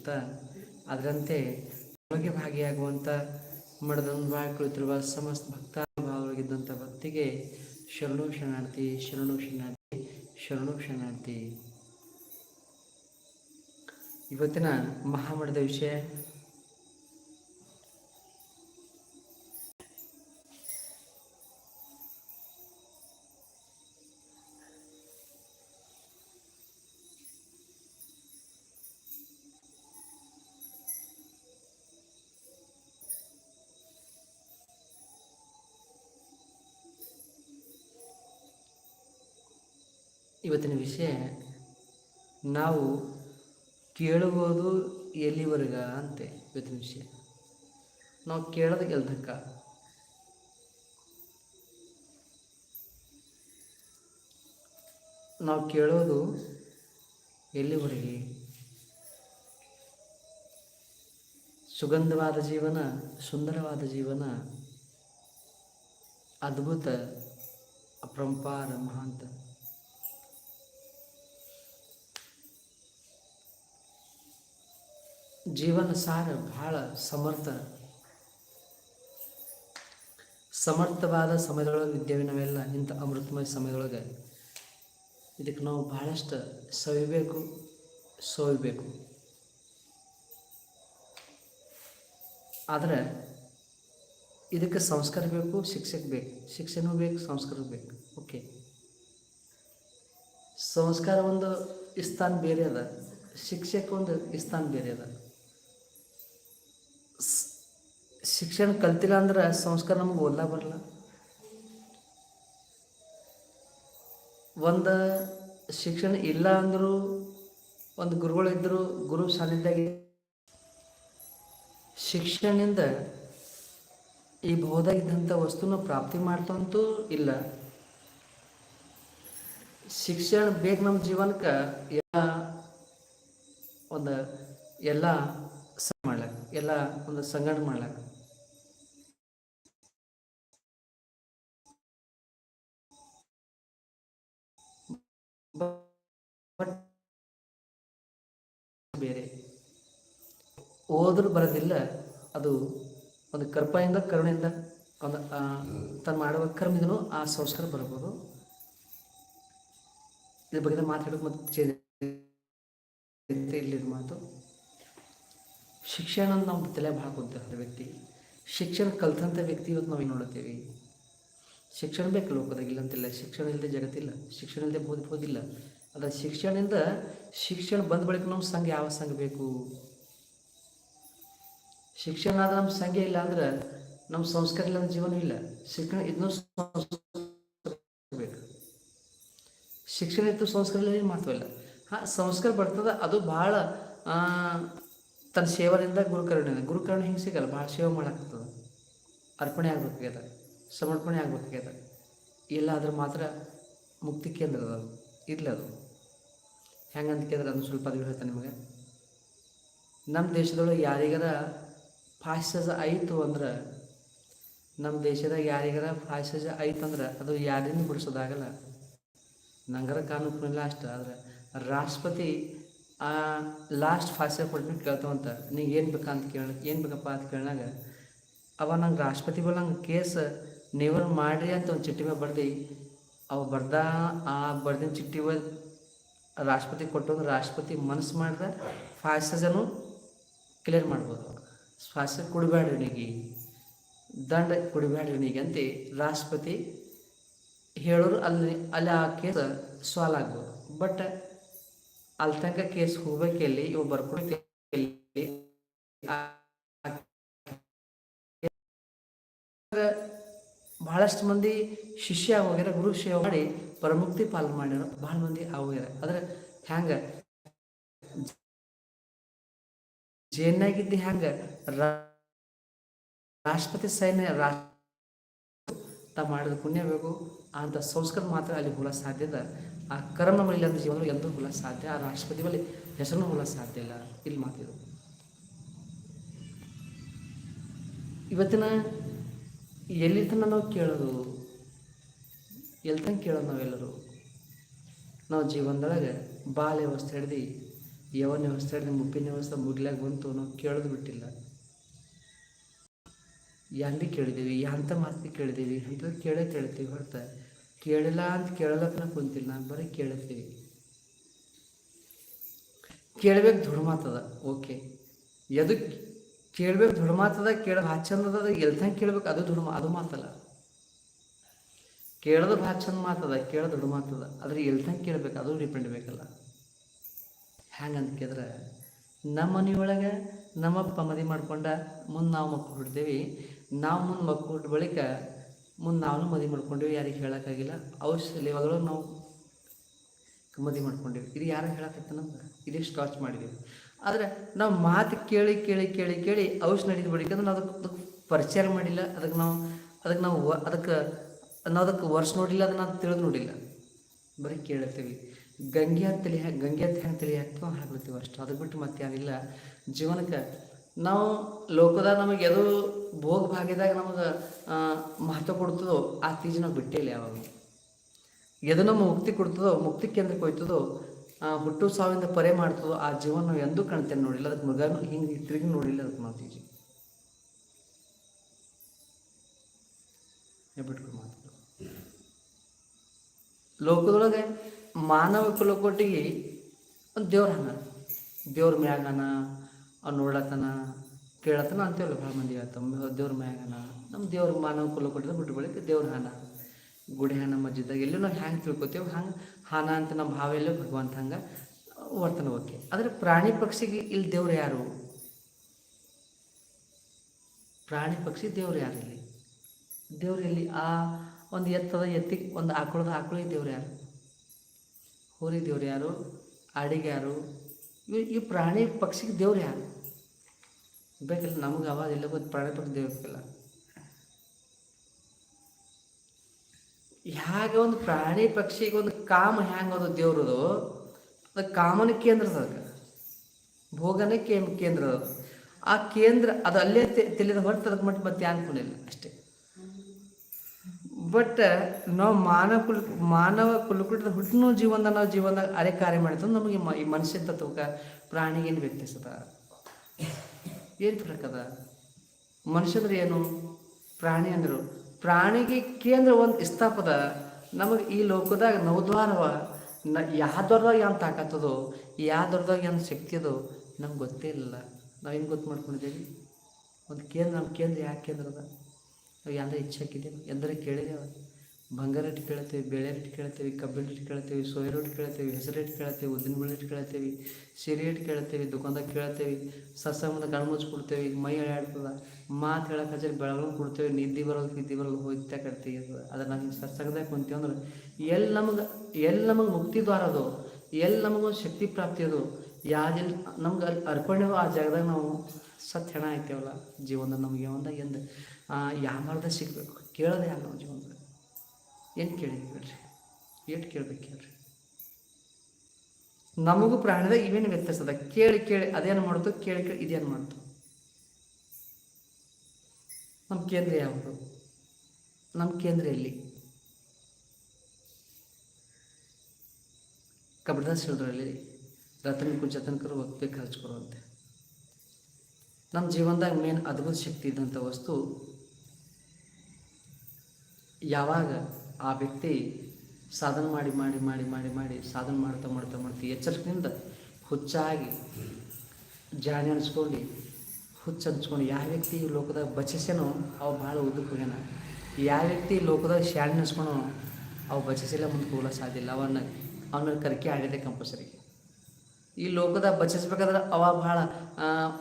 ಸೂಕ್ತ ಅದರಂತೆ ನಮಗೆ ಭಾಗಿಯಾಗುವಂಥ ಮಡದೊಂದು ಕುಳಿತಿರುವ ಸಮಸ್ತ ಭಕ್ತಾನುಭಾವವಾಗಿದ್ದಂಥ ಭಕ್ತಿಗೆ ಶರಣು ಶರಣಾರ್ಥಿ ಶರಣು ಶರಣಾರ್ಥಿ ಶರಣು ಶರಣಾರ್ಥಿ. ಇವತ್ತಿನ ಮಹಾಮಠದ ವಿಷಯ ಇವತ್ತಿನ ವಿಷಯ, ನಾವು ಕೇಳುವುದು ಎಲ್ಲಿವರೆಗ ಅಂತೆ ಇವತ್ತಿನ ವಿಷಯ. ನಾವು ಕೇಳೋದು ಗೆಲ್ತಕ್ಕ ನಾವು ಕೇಳೋದು ಎಲ್ಲಿವರೆಗೆ? ಸುಗಂಧವಾದ ಜೀವನ, ಸುಂದರವಾದ ಜೀವನ, ಅದ್ಭುತ ಅಪರಂಪಾರ ಮಹಾಂತ. ಜೀವನ ಸಾರ ಬಹಳ ಸಮರ್ಥ. ಸಮರ್ಥವಾದ ಸಮಯದೊಳಗೆ ಇದ್ದೇವೆ ನಾವೆಲ್ಲ, ಇಂಥ ಅಮೃತಮಯ ಸಮಯದೊಳಗೆ. ಇದಕ್ಕೆ ನಾವು ಬಹಳಷ್ಟು ಸವಿಬೇಕು, ಸೋಯಬೇಕು. ಆದರೆ ಇದಕ್ಕೆ ಸಂಸ್ಕಾರ ಬೇಕು, ಶಿಕ್ಷಕ ಬೇಕು. ಶಿಕ್ಷಣವೂ ಬೇಕು ಸಂಸ್ಕಾರ ಬೇಕು. ಓಕೆ. ಸಂಸ್ಕಾರ ಒಂದು ಸ್ಥಾನ ಬೇರೆ ಅದ. ಶಿಕ್ಷಕ ಒಂದು ಸ್ಥಾನ ಬೇರೆ ಅದ. ಶಿಕ್ಷಣ ಕಲ್ತಿಲ್ಲ ಅಂದ್ರೆ ಸಂಸ್ಕಾರ ನಮ್ಗೆ ಓದ್ಲಾ ಬರಲ್ಲ ಒಂದು ಶಿಕ್ಷಣ ಇಲ್ಲ ಅಂದರೂ, ಒಂದು ಗುರುಗಳಿದ್ದರು ಗುರು ಸಾನ್ನಿಧ್ಯ ಶಿಕ್ಷಣದಿಂದ ಈ ಬಹುದಾಗಿದ್ದಂಥ ವಸ್ತುನ ಪ್ರಾಪ್ತಿ ಮಾಡ್ತಂತೂ ಇಲ್ಲ. ಶಿಕ್ಷಣ ಬೇಕು ನಮ್ಮ ಜೀವನಕ್ಕೆ, ಎಲ್ಲ ಒಂದು, ಎಲ್ಲ ಎಲ್ಲ ಒಂದು ಸಂಗಡ ಮಾಡ್ಲಕ್ಕ ಬೇರೆ. ಓದ್ರು ಬರೋದಿಲ್ಲ, ಅದು ಒಂದು ಕರ್ಪಯಿಂದ, ಕರುಣೆಯಿಂದ ಒಂದು ತನ್ನ ತಾನು ಮಾಡುವ ಕರ್ಮದಿಂದಲೂ ಆ ಸಂಸ್ಕಾರ ಬರ್ಬೋದು. ಇದ್ರ ಬಗ್ಗೆ ಮಾತಾಡೋದು ಮತ್ತೆ ಚೇಂಜ್ ಇಲ್ಲಿದ ಮಾತು. ಶಿಕ್ಷಣ ನಾವು ತಲೆ ಕುಂತಿರ್ತಾರೆ ವ್ಯಕ್ತಿ. ಶಿಕ್ಷಣ ಕಲ್ತಂಥ ವ್ಯಕ್ತಿ ಇವತ್ತು ನಾವು ನೋಡುತ್ತೇವೆ ಶಿಕ್ಷಣ ಬೇಕು ಲೋಕದಾಗ ಇಲ್ಲ ಅಂತಿಲ್ಲ ಶಿಕ್ಷಣ ಇಲ್ಲದೆ ಜಗತ್ತಿಲ್ಲ. ಶಿಕ್ಷಣ ಇಲ್ಲದೆ ಬೋಧ ಬೋದಿಲ್ಲ. ಅದ ಶಿಕ್ಷಣದಿಂದ ಶಿಕ್ಷಣ ಬಂದ ಬಳಿಕ ನಮ್ಮ ಸಂಘ ಯಾವ ಸಂಘ ಬೇಕು? ಶಿಕ್ಷಣ ಆದ ನಮ್ಮ ಸಂಘ ಇಲ್ಲ ಅಂದ್ರೆ ನಮ್ಮ ಸಂಸ್ಕಾರ ಇಲ್ಲ ಅಂದ್ರೆ ಜೀವನ ಇಲ್ಲ. ಶಿಕ್ಷಣ ಇದನ್ನೂ ಬೇಕು. ಶಿಕ್ಷಣ ಇತ್ತು ಸಂಸ್ಕಾರ ಇಲ್ಲ ಏನು ಇಲ್ಲ. ಹಾಂ, ಸಂಸ್ಕಾರ ಬರ್ತದ. ಅದು ಭಾಳ ತನ್ನ ಸೇವನೆಯಿಂದ ಗುರುಕರುಣೆ ಗುರುಕರುಣೆ ಹಿಂಗೆ ಸಿಗಲ್ಲ? ಭಾಳ ಸೇವೆ ಮಾಡಾಕತ್ತದ. ಅರ್ಪಣೆ ಆಗ್ಬೇಕಾಗ್ಯದ, ಸಮರ್ಪಣೆ ಆಗ್ಬೇಕಾಗ್ಯದ. ಇಲ್ಲ ಆದ್ರೆ ಮಾತ್ರ ಮುಕ್ತಿ ಕೇಂದ್ರ ಅದು. ಇಲ್ಲ ಅದು. ಹೆಂಗಂತ ಕೇಳಿದ್ರೆ ಅದನ್ನು ಸ್ವಲ್ಪ ಅದು ಹೇಳ್ತಾನೆ ನಿಮಗೆ. ನಮ್ಮ ದೇಶದೊಳಗೆ ಯಾರಿಗಾರ ಫಾಸ್ಟಜ ಆಯಿತು ಅಂದ್ರೆ ನಮ್ಮ ದೇಶದಾಗ ಯಾರಿಗಾರ ಫಾಸ್ಟಜ ಆಯ್ತು ಅಂದ್ರೆ ಅದು ಯಾರಿಂದ ಬಿಡಿಸೋದಾಗಲ್ಲ. ನಂಗರ ಕಾನೂನು ಅಷ್ಟೇ, ಆದರೆ ರಾಷ್ಟ್ರಪತಿ ಆ ಲಾಸ್ಟ್ ಫಾಸ್ಟೇಜ್ ಕೊಟ್ಬಿಟ್ಟು ಕೇಳ್ತಾವಂತ ನೀನು ಏನು ಬೇಕಂತ ಕೇಳ, ಏನು ಬೇಕಪ್ಪ ಅಂತ ಕೇಳಿದಾಗ ಅವ ನಂಗೆ ರಾಷ್ಟ್ರಪತಿ ಬಲ್ಲ ನಂಗೆ ಕೇಸ್ ನೀವರು ಮಾಡಿರಿ ಅಂತ ಒಂದು ಚಿಟ್ಟಿ ಮೇಲೆ ಬರ್ದಿ. ಅವ ಬರ್ದ, ಆ ಬರ್ದಿನ ಚಿಟ್ಟಿ ರಾಷ್ಟ್ರಪತಿ ಕೊಟ್ಟು ರಾಷ್ಟ್ರಪತಿ ಮನಸ್ಸು ಮಾಡಿದ್ರೆ ಫಾಸ್ಟೇಜನ್ನು ಕ್ಲಿಯರ್ ಮಾಡ್ಬೋದು ಫಾಸ್ಟೇಜ್ ಕೊಡಬೇಡ್ರಿ ನಿನಗೆ, ದಂಡ ಕೊಡಬೇಡ್ರಿ ನಿನಗೆ ಅಂತ ರಾಷ್ಟ್ರಪತಿ ಹೇಳೋರು ಅಲ್ಲಿ ಅಲ್ಲಿ ಆ ಕೇಸ್ ಸಾಲ್ವ್ ಆಗ್ಬೋದು. ಬಟ್ ಅಲ್ಲಿ ತನಕ ಕೇಸ್ ಹೋಗ್ಬೇಕೆಲ್ಲಿ ಇವು ಎಲ್ಲಿ ಬಹಳಷ್ಟು ಮಂದಿ ಶಿಷ್ಯ ಹೋಗ್ಯಾರ ಗುರು ಸೇವೆ ಮಾಡಿ ಪರಮುಕ್ತಿ ಪಾಲನೆ ಮಾಡ್ಯಾರ, ಬಹಳ ಮಂದಿ ಆಗ್ಯಾರ ಆದ್ರೆ ಹ್ಯಾಂಗ? ಜೇನಾಗಿದ್ದು ಹ್ಯಾಂಗ? ರಾಷ್ಟ್ರಪತಿ ಸೈನ್ಯ ರಾಷ್ಟ್ರ ಮಾಡಿದ ಪುಣ್ಯ ಬೇಕು, ಅಂತ ಸಂಸ್ಕಾರ ಮಾತ್ರ ಅಲ್ಲಿ ಹುಳ ಸಾಧ್ಯದ ಆ ಕರ್ಮ ಅಂತ ಜೀವನ ಎಂದೂ ಹುಲ ಸಾಧ್ಯ, ಆ ರಾಷ್ಟ್ರಪತಿ ಬಳಿ ಹೆಸರು ಹುಲ ಸಾಧ್ಯ ಇಲ್ಲ. ಇಲ್ಲಿ ಮಾತಿದು. ಇವತ್ತಿನ ಎಲ್ಲಿ ತನಕ ನಾವು ಕೇಳೋದು? ಎಲ್ಲಿ ತನಕ ಕೇಳೋದು ನಾವೆಲ್ಲರೂ? ನಾವು ಜೀವನದೊಳಗೆ ಬಾಲ್ಯ ವ್ಯವಸ್ಥೆ ಹಿಡ್ದು ಯವನ ವ್ಯವಸ್ಥೆ ಹಿಡ್ದು ಮುಪ್ಪಿನ ವ್ಯವಸ್ಥೆ ಮುಗ್ಲಾಗ ಬಂತು ನಾವು ಕೇಳೋದು ಬಿಟ್ಟಿಲ್ಲ. ಯಾಂದಿ ಕೇಳಿದ್ದೀವಿ? ಯಾಂತ ಮಾತು ಕೇಳಿದ್ದೀವಿ? ಅಂತ ಕೇಳೇ ಕೇಳ್ತೀವಿ ಹೊರತ ಕೇಳಿಲ್ಲ ಅಂತ ಕೇಳಲಕ್ಕ ಕುಂತಿಲ್ಲ. ಬರೀ ಕೇಳ್ತೀವಿ ಕೇಳ್ಬೇಕು ಮಾತದ ಓಕೆ. ಎದಕ್ಕೆ ಕೇಳ್ಬೇಕು ದೊಡ್ಡ ಮಾತದ ಕೇಳ ಭಾಳ ಚಂದ ಅದ ಎಲ್ತಂಗೆ ಕೇಳ್ಬೇಕು ಅದು ದೊಡ್ಡ ಅದು ಮಾತಲ್ಲ ಕೇಳೋದು ಭಾಳ ಚಂದ ಮಾತದ ಕೇಳೋದು ದೊಡ್ಡ ಮಾತದ ಆದ್ರೆ ಎಲ್ತಂಗೆ ಕೇಳ್ಬೇಕು ಅದು ಡಿಪೆಂಡ್ ಬೇಕಲ್ಲ. ಹ್ಯಾಂಗಂತ ಕೇಳಿದ್ರೆ, ನಮ್ಮ ಮನೆಯೊಳಗೆ ನಮ್ಮಪ್ಪ ಮದಿ ಮಾಡ್ಕೊಂಡ, ಮುಂದೆ ನಾವು ಮಕ್ಕಳು ಹುಡ್ತೇವೆ ನಾವು ಮುಂದೆ ಮಕ್ಕಳು ಹುಟ್ಟ ಬಳಿಕ ಮುಂದೆ ನಾವು ಮದುವೆ ಮಾಡ್ಕೊಂಡಿವಿ, ಯಾರಿಗೆ ಹೇಳೋಕ್ಕಾಗಿಲ್ಲ. ಔಷಧ ಇವಾಗಲೂ ನಾವು ಮದುವೆ ಮಾಡ್ಕೊಂಡಿವಿ. ಇದು ಯಾರು ಹೇಳಕತ್ತ ನಮ್ಗೆ? ಇದಿಷ್ಟು ಸ್ಟಾಚ್ ಮಾಡಿದ್ದೀವಿ ಆದರೆ ನಾವು ಮಾತು ಕೇಳಿ ಕೇಳಿ ಕೇಳಿ ಕೇಳಿ ಔಷಧ ನಡೀದು ಬಳಿಕ ನಾವು ಅದಕ್ಕೆ ಅದಕ್ಕೆ ಪರಿಚಯ ಮಾಡಿಲ್ಲ. ಅದಕ್ಕೆ ನಾವು ಅದಕ್ಕೆ ನಾವು ಅದಕ್ಕೆ ನಾವು ಅದಕ್ಕೆ ವರ್ಷ ನೋಡಿಲ್ಲ, ಅದನ್ನ ನಾವು ತಿಳಿದು ನೋಡಿಲ್ಲ. ಬರೀ ಕೇಳಿರ್ತೀವಿ. ಗಂಗೆ ತಲೆ ಹಾಕಿ ಗಂಗೆ ಅಂತ ಹೆಂಗೆ ತಲೆ ಹಾಕ್ತೀವೋ ಹಾಕ್ಬಿಡ್ತೀವಿ ಅಷ್ಟು. ಅದಕ್ಕೆ ಬಿಟ್ಟು ಮತ್ತೆ ಯಾರಿಲ್ಲ ಜೀವನಕ್ಕೆ ನಾವು ಲೋಕದಾಗ ನಮಗೆ ಎದು ಭೋಗ ಭಾಗ್ಯದಾಗ ನಮಗೆ ಮಹತ್ವ ಕೊಡ್ತದೋ, ಆ ತೀಜ್ ನಾವು ಬಿಟ್ಟೇ ಇಲ್ಲ ಯಾವಾಗ. ಎದು ನಮ್ಮ ಮುಕ್ತಿ ಕೊಡ್ತದೋ, ಮುಕ್ತಿ ಕೇಂದ್ರಕ್ಕೆ ಹೋಯ್ತದೋ ಹುಟ್ಟು ಸಾವಿಂದ ಪರೆ ಮಾಡ್ತದೋ, ಆ ಜೀವನ ನಾವು ಎಂದೂ ಕಾಣ್ತೇನೆ ನೋಡಿಲ್ಲ. ಅದಕ್ಕೆ ಮೃಗನೂ ಹಿಂಗೆ ತಿರುಗಿ ನೋಡಿಲ್ಲ ಅದಕ್ಕೆ ನಾವು ತೀಜಿ. ಮಾತು. ಲೋಕದೊಳಗೆ ಮಾನವ ಕುಲಕೋಟಿಗೆ ಒಂದು ದೇವ್ರ ಹಂಗ ದೇವ್ರ ಮ್ಯಾಗನ ಅವ್ನು ನೋಡ್ಲತ್ತನ ಕೇಳತನ ಅಂತೇವಲ್ಲ ಭಾಳ ಮಂದಿ ಹೇಳ್ತಾವ. ದೇವ್ರ ಮ್ಯಾಗನ ನಮ್ಮ ದೇವ್ರ ಮಾನವ ಕುಲಕೋಟಿದ ಬಿಟ್ಟು ಬಳಿಕ ದೇವ್ರ ಹಾನ. ಗುಡಿ ಹಾನ ಮಜ್ಜಿದಾಗ ಎಲ್ಲೂ ನಾವು ಹ್ಯಾಂಗೆ ತಿಳ್ಕೊತೇವೆ, ಹಂಗೆ ಹಾನ ಅಂತ ನಮ್ಮ ಭಾವ ಎಲ್ಲೋ ಭಗವಂತ ಹಂಗೆ ವರ್ತನ ಓಕೆ. ಆದರೆ ಪ್ರಾಣಿ ಪಕ್ಷಿಗೆ ಇಲ್ಲಿ ದೇವ್ರು ಯಾರು? ಪ್ರಾಣಿ ಪಕ್ಷಿ ದೇವ್ರು ಯಾರು ಇಲ್ಲಿ? ದೇವ್ರು ಇಲ್ಲಿ ಆ ಒಂದು ಎತ್ತದ ಎತ್ತಿಗೆ ಒಂದು ಆಕಳದ ಆಕಳಿಗೆ ದೇವ್ರು ಯಾರು? ಹೋರಿ ದೇವ್ರು ಯಾರು? ಆಡಿಗೆ ಯಾರು? ಈ ಪ್ರಾಣಿ ಪಕ್ಷಿಗೆ ದೇವ್ರು ಯಾರು? ಬೇಕಿಲ್ಲ ನಮಗೆ ಅವಾಗ ಎಲ್ಲ ಗೊತ್ತು ಪ್ರಾಣಿ ಪಕ್ಷಿ ದೇವ್ರು ಬೇಕಲ್ಲ. ಹೇಗೆ ಒಂದು ಪ್ರಾಣಿ ಪಕ್ಷಿಗೆ ಒಂದು ಕಾಮ ಹ್ಯಾಂಗ ಅದು ದೇವ್ರದು? ಅದು ಕಾಮನ ಕೇಂದ್ರ ಅದ ಅದಕ್ಕೆ. ಭೋಗನೇ ಕೇಂದ್ರ ಅದು. ಆ ಕೇಂದ್ರ ಅದು ಅಲ್ಲೇ ತಿಳಿದ ಹೊರತು ಅದಕ್ಕೆ ಮಟ್ಟ ಮತ್ತೆ ಅನ್ಕೊಂಡಿಲ್ಲ ಅಷ್ಟೇ. ಬಟ್, ನಾವು ಮಾನವ ಕುಲ, ಮಾನವ ಕುಲಕುಟದ ಹುಟ್ಟಿನ ಜೀವನದ ನಾವು ಜೀವನದಾಗ ಅರೆ ಕಾರ್ಯ ಮಾಡಿದ್ರು ನಮಗೆ ಈ ಮನುಷ್ಯ ತತ್ವಕ್ಕೆ ಪ್ರಾಣಿಗೆ ಏನು ಏನು ಫರಕ್ ಅದ? ಮನುಷ್ಯಂದ್ರೆ ಏನು? ಪ್ರಾಣಿ ಅಂದರು. ಪ್ರಾಣಿಗೆ ಕೇಂದ್ರ ಒಂದು ಇಸ್ತಾಪದ ನಮಗೆ ಈ ಲೋಕದಾಗ ನವದ್ವಾರವ, ನ ಯಾವ್ದೊರ್ದಾಗ ಏನು ತಾಕತ್ತದೋ ಯಾವ್ದೊರ್ದಾಗ ಏನು ಶಕ್ತಿ ಅದೋ? ನಮ್ಗೆ ಗೊತ್ತೇ ಇಲ್ಲ. ನಾವು ಹೆಂಗೆ ಗೊತ್ತು ಮಾಡ್ಕೊಂಡಿದ್ದೀವಿ? ಒಂದು ಕೇಂದ್ರ ನಮ್ಮ ಕೇಂದ್ರ ಯಾಕೆ ಕೇಂದ್ರ ಇಚ್ಛೆ ಹಾಕಿದ್ದೇವೆ. ಎಂದರೆ ಕೇಳಿದೇವೆ ಬಂಗಾರ ರೇಟ್ ಕೇಳ್ತೇವೆ, ಬೇಳೆ ರೇಟ್ ಕೇಳ್ತೇವೆ ಕಬ್ಬಿನ ರೇಟ್ ಕೇಳ್ತೇವೆ, ಸೋಯಾ ರೇಟ್ ಕೇಳ್ತೇವೆ, ಹೆಸರು ರೇಟ್ ಕೇಳ್ತೇವೆ, ಉದ್ದಿನ ಬೇಳೆ ರೇಟ್ ಕೇಳ್ತೇವೆ, ಸೀರೆ ರೇಟ್ ಕೇಳ್ತೇವೆ ದುಕಾನ್ದಾಗ ಕೇಳ್ತೇವೆ, ಸಸ್ಯ ಮುಂದೆ ಕಣ್ಣು ಮುಚ್ಚಿ ಕೊಡ್ತೇವೆ ಮೈ ಎಳೆಯಾಡ್ತದ ಮಾತು ಹೇಳಕ್ಕೆ ಹಚ್ಚಿ ಬೆಳಗ್ಗೆ ಕೊಡ್ತೇವೆ, ನಿದ್ದೆ ಬರೋದು ನಿದ್ದೆ ಬರೋದು ಹೋಯ್ತಾ ಕಟ್ತೀವಿ ಅದ್ರ ನಾವು ಸತ್ಸಂಗದಾಗ ಕುಂತೀವಿ ಅಂದ್ರೆ ಎಲ್ಲಿ ನಮಗೆ ಎಲ್ಲಿ ನಮಗೆ ಮುಕ್ತಿ ದ್ವಾರ ಅದು. ಎಲ್ಲಿ ನಮಗೊಂದು ಶಕ್ತಿ ಪ್ರಾಪ್ತಿ ಅದು. ಯಾವ್ದೆಲ್ಲಿ ನಮ್ಗೆ ಅಲ್ಲಿ ಅರ್ಪಣೆ ಆ ಜಾಗದಾಗ ನಾವು ಸತ್ ಹೆಣ ಆಯ್ತೇವಲ್ಲ ಜೀವನದಾಗ ನಮಗೆ ಒಂದಾಗ ಎಂದು. ಯಾಮರ್ದ ಸಿಗಬೇಕು? ಕೇಳೋದೆ ಯಾರು ನಾವು ಜೀವನದಲ್ಲಿ. ಏನು ಕೇಳಿದ್ವಿ ಹೇಳ್ರಿ? ಎಷ್ಟು ಕೇಳ್ಬೇಕು ಹೇಳ್ರಿ. ನಮಗೂ ಪ್ರಾಣಿದಾಗ ಇವೇನು ವ್ಯತ್ಯಾಸ ಅದ? ಕೇಳಿ ಕೇಳಿ, ಅದೇನು ಮಾಡ್ತು ಕೇಳಿ ಕೇಳಿ, ಇದೇನು ಮಾಡ್ತು ನಮ್ಮ ಕೇಂದ್ರ ಯಾವುದು? ನಮ್ಮ ಕೇಂದ್ರ ಎಲ್ಲಿ? ಕಬಡ್ದಾಸ್ ಹೇಳಿದ್ರಲ್ಲಿ ರತನ್ ಕುಂಚತನಕರು ಒಪ್ಬೇಕು ಹಚ್ಕೊಡುವಂತೆ ನಮ್ಮ ಜೀವನದಾಗ ಮೇನ್ ಅದ್ಭುತ ಶಕ್ತಿ ಇದ್ದಂಥ ವಸ್ತು ಯಾವಾಗ ಆ ವ್ಯಕ್ತಿ ಸಾಧನೆ ಮಾಡಿ ಮಾಡಿ ಮಾಡಿ ಮಾಡಿ ಮಾಡಿ ಸಾಧನೆ ಮಾಡ್ತಾ ಮಾಡ್ತಾ ಮಾಡ್ತಾ ಎಚ್ಚರಿಕೆಯಿಂದ ಹುಚ್ಚಾಗಿ ಜಾಣಿ ಅನ್ಸ್ಕೊಂಡು, ಹುಚ್ಚು ಹಂಚ್ಕೊಂಡು ಯಾವ ವ್ಯಕ್ತಿ ಈ ಲೋಕದಾಗ ಬಚಿಸೇನೋ ಅವು ಭಾಳ ಉದ್ದಕ್ಕೆ ಹೋಗ್ಯಾನ. ಯಾವ ವ್ಯಕ್ತಿ ಲೋಕದಾಗ ಶಾಣೆ ಅನ್ಸ್ಕೊಂಡು ಅವು ಬಚಿಸಿಲ್ಲ ಮುಂದೆ ಕೂಲ ಸಾಧ್ಯ ಇಲ್ಲ. ಅವನ್ನ, ಅವನ ಕರ್ಕೆ ಆಡಿದೆ ಕಂಪಲ್ಸರಿ ಈ ಲೋಕದಾಗ ಬಚಿಸ್ಬೇಕಾದ್ರೆ ಅವ ಭಾಳ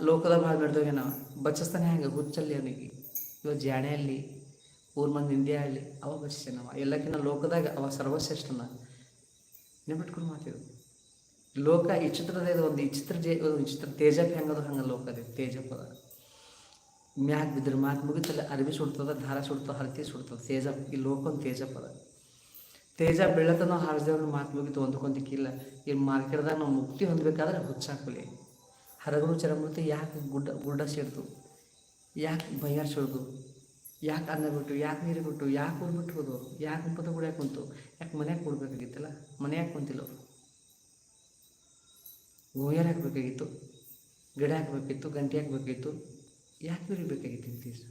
ಲೋಕದಾಗ ಭಾಳ ನಡೆದೋಗ್ಯಾನ. ಬಚಿಸ್ತಾನೆ ಹೆಂಗೆ ಹುಚ್ಚಲ್ಲಿ ಅವನಿಗೆ. ಇವ ಜಾಣೆಯಲ್ಲಿ ಊರ್ ಮಂದಿ ಇಂಡಿಯಾ ಆಗಲಿ, ಅವ ಬಚ್ಚಿಸ್ತಾನವ ಎಲ್ಲಕ್ಕಿಂತ ಲೋಕದಾಗ ಅವ ಸರ್ವಶ್ರೇಷ್ಠನ. ನೆನ್ಬಿಟ್ಕೊಂಡು ಮಾತಿದ್ರು ಲೋಕ ಈ ಚಿತ್ರದ ಒಂದು ಈ ಚಿತ್ರ ಜೇ, ಒಂದು ಚಿತ್ರ ತೇಜಪ್ ಹೆಂಗದ ಹಂಗೆ ಲೋಕದ ಅದೇ ತೇಜಪ್ ಅದ. ಮ್ಯಾಗ್ ಬಿದ್ದರೆ ಮಾತು ಮುಗಿತಲ್ಲ ಅರಬಿ ಸುಡ್ತದ ದಾರ ಸುಡ್ತದ, ಹರತಿ ಸುಡ್ತದ ತೇಜ ಈ ಲೋಕ ಒಂದು ತೇಜಪ್ ಅದ. ತೇಜ ಬೆಳತ ನಾವು ಮಾತು ಮುಗಿತು ಹೊಂದ್ಕೊಂತಿಕ್ಕಿಲ್ಲ ಈ ಮಾರ್ಕೆಟ್ದಾಗ ನಾವು ಮುಕ್ತಿ ಹೊಂದಬೇಕಾದ್ರೆ ಹುಚ್ಚಾಕಲಿ. ಹರಗರು ಚರಮೃತಿ ಯಾಕೆ ಗುಡ್ಡ ಗುಡ್ಡ ಸೇರ್ತು ಯಾಕೆ ಬಯ್ಯಾರ್ ಸೋಡ್ದು ಯಾಕೆ ಅನ್ನ ಬಿಟ್ಟು, ಯಾಕೆ ನೀರು ಬಿಟ್ಟು, ಯಾಕೆ ಹೋಗ್ಬಿಟ್ಟು ಹೋದು ಯಾಕೆ ಉಪದ ಕುಡಿಯಾಕೆ ಕುಂತು? ಯಾಕೆ ಮನ್ಯಾಗೆ ಕೊಡ್ಬೇಕಾಗಿತ್ತಲ್ಲ? ಮನ್ಯಾಗ ಕುಂತಿಲ್ಲ ಗೋಯರ್ ಹಾಕಬೇಕಾಗಿತ್ತು, ಗಿಡ ಹಾಕಬೇಕಿತ್ತು, ಗಂಟೆ ಹಾಕಬೇಕಿತ್ತು. ಯಾಕೆ ಬಿರಿಬೇಕಾಗಿತ್ತು ಇಂತೀಸ್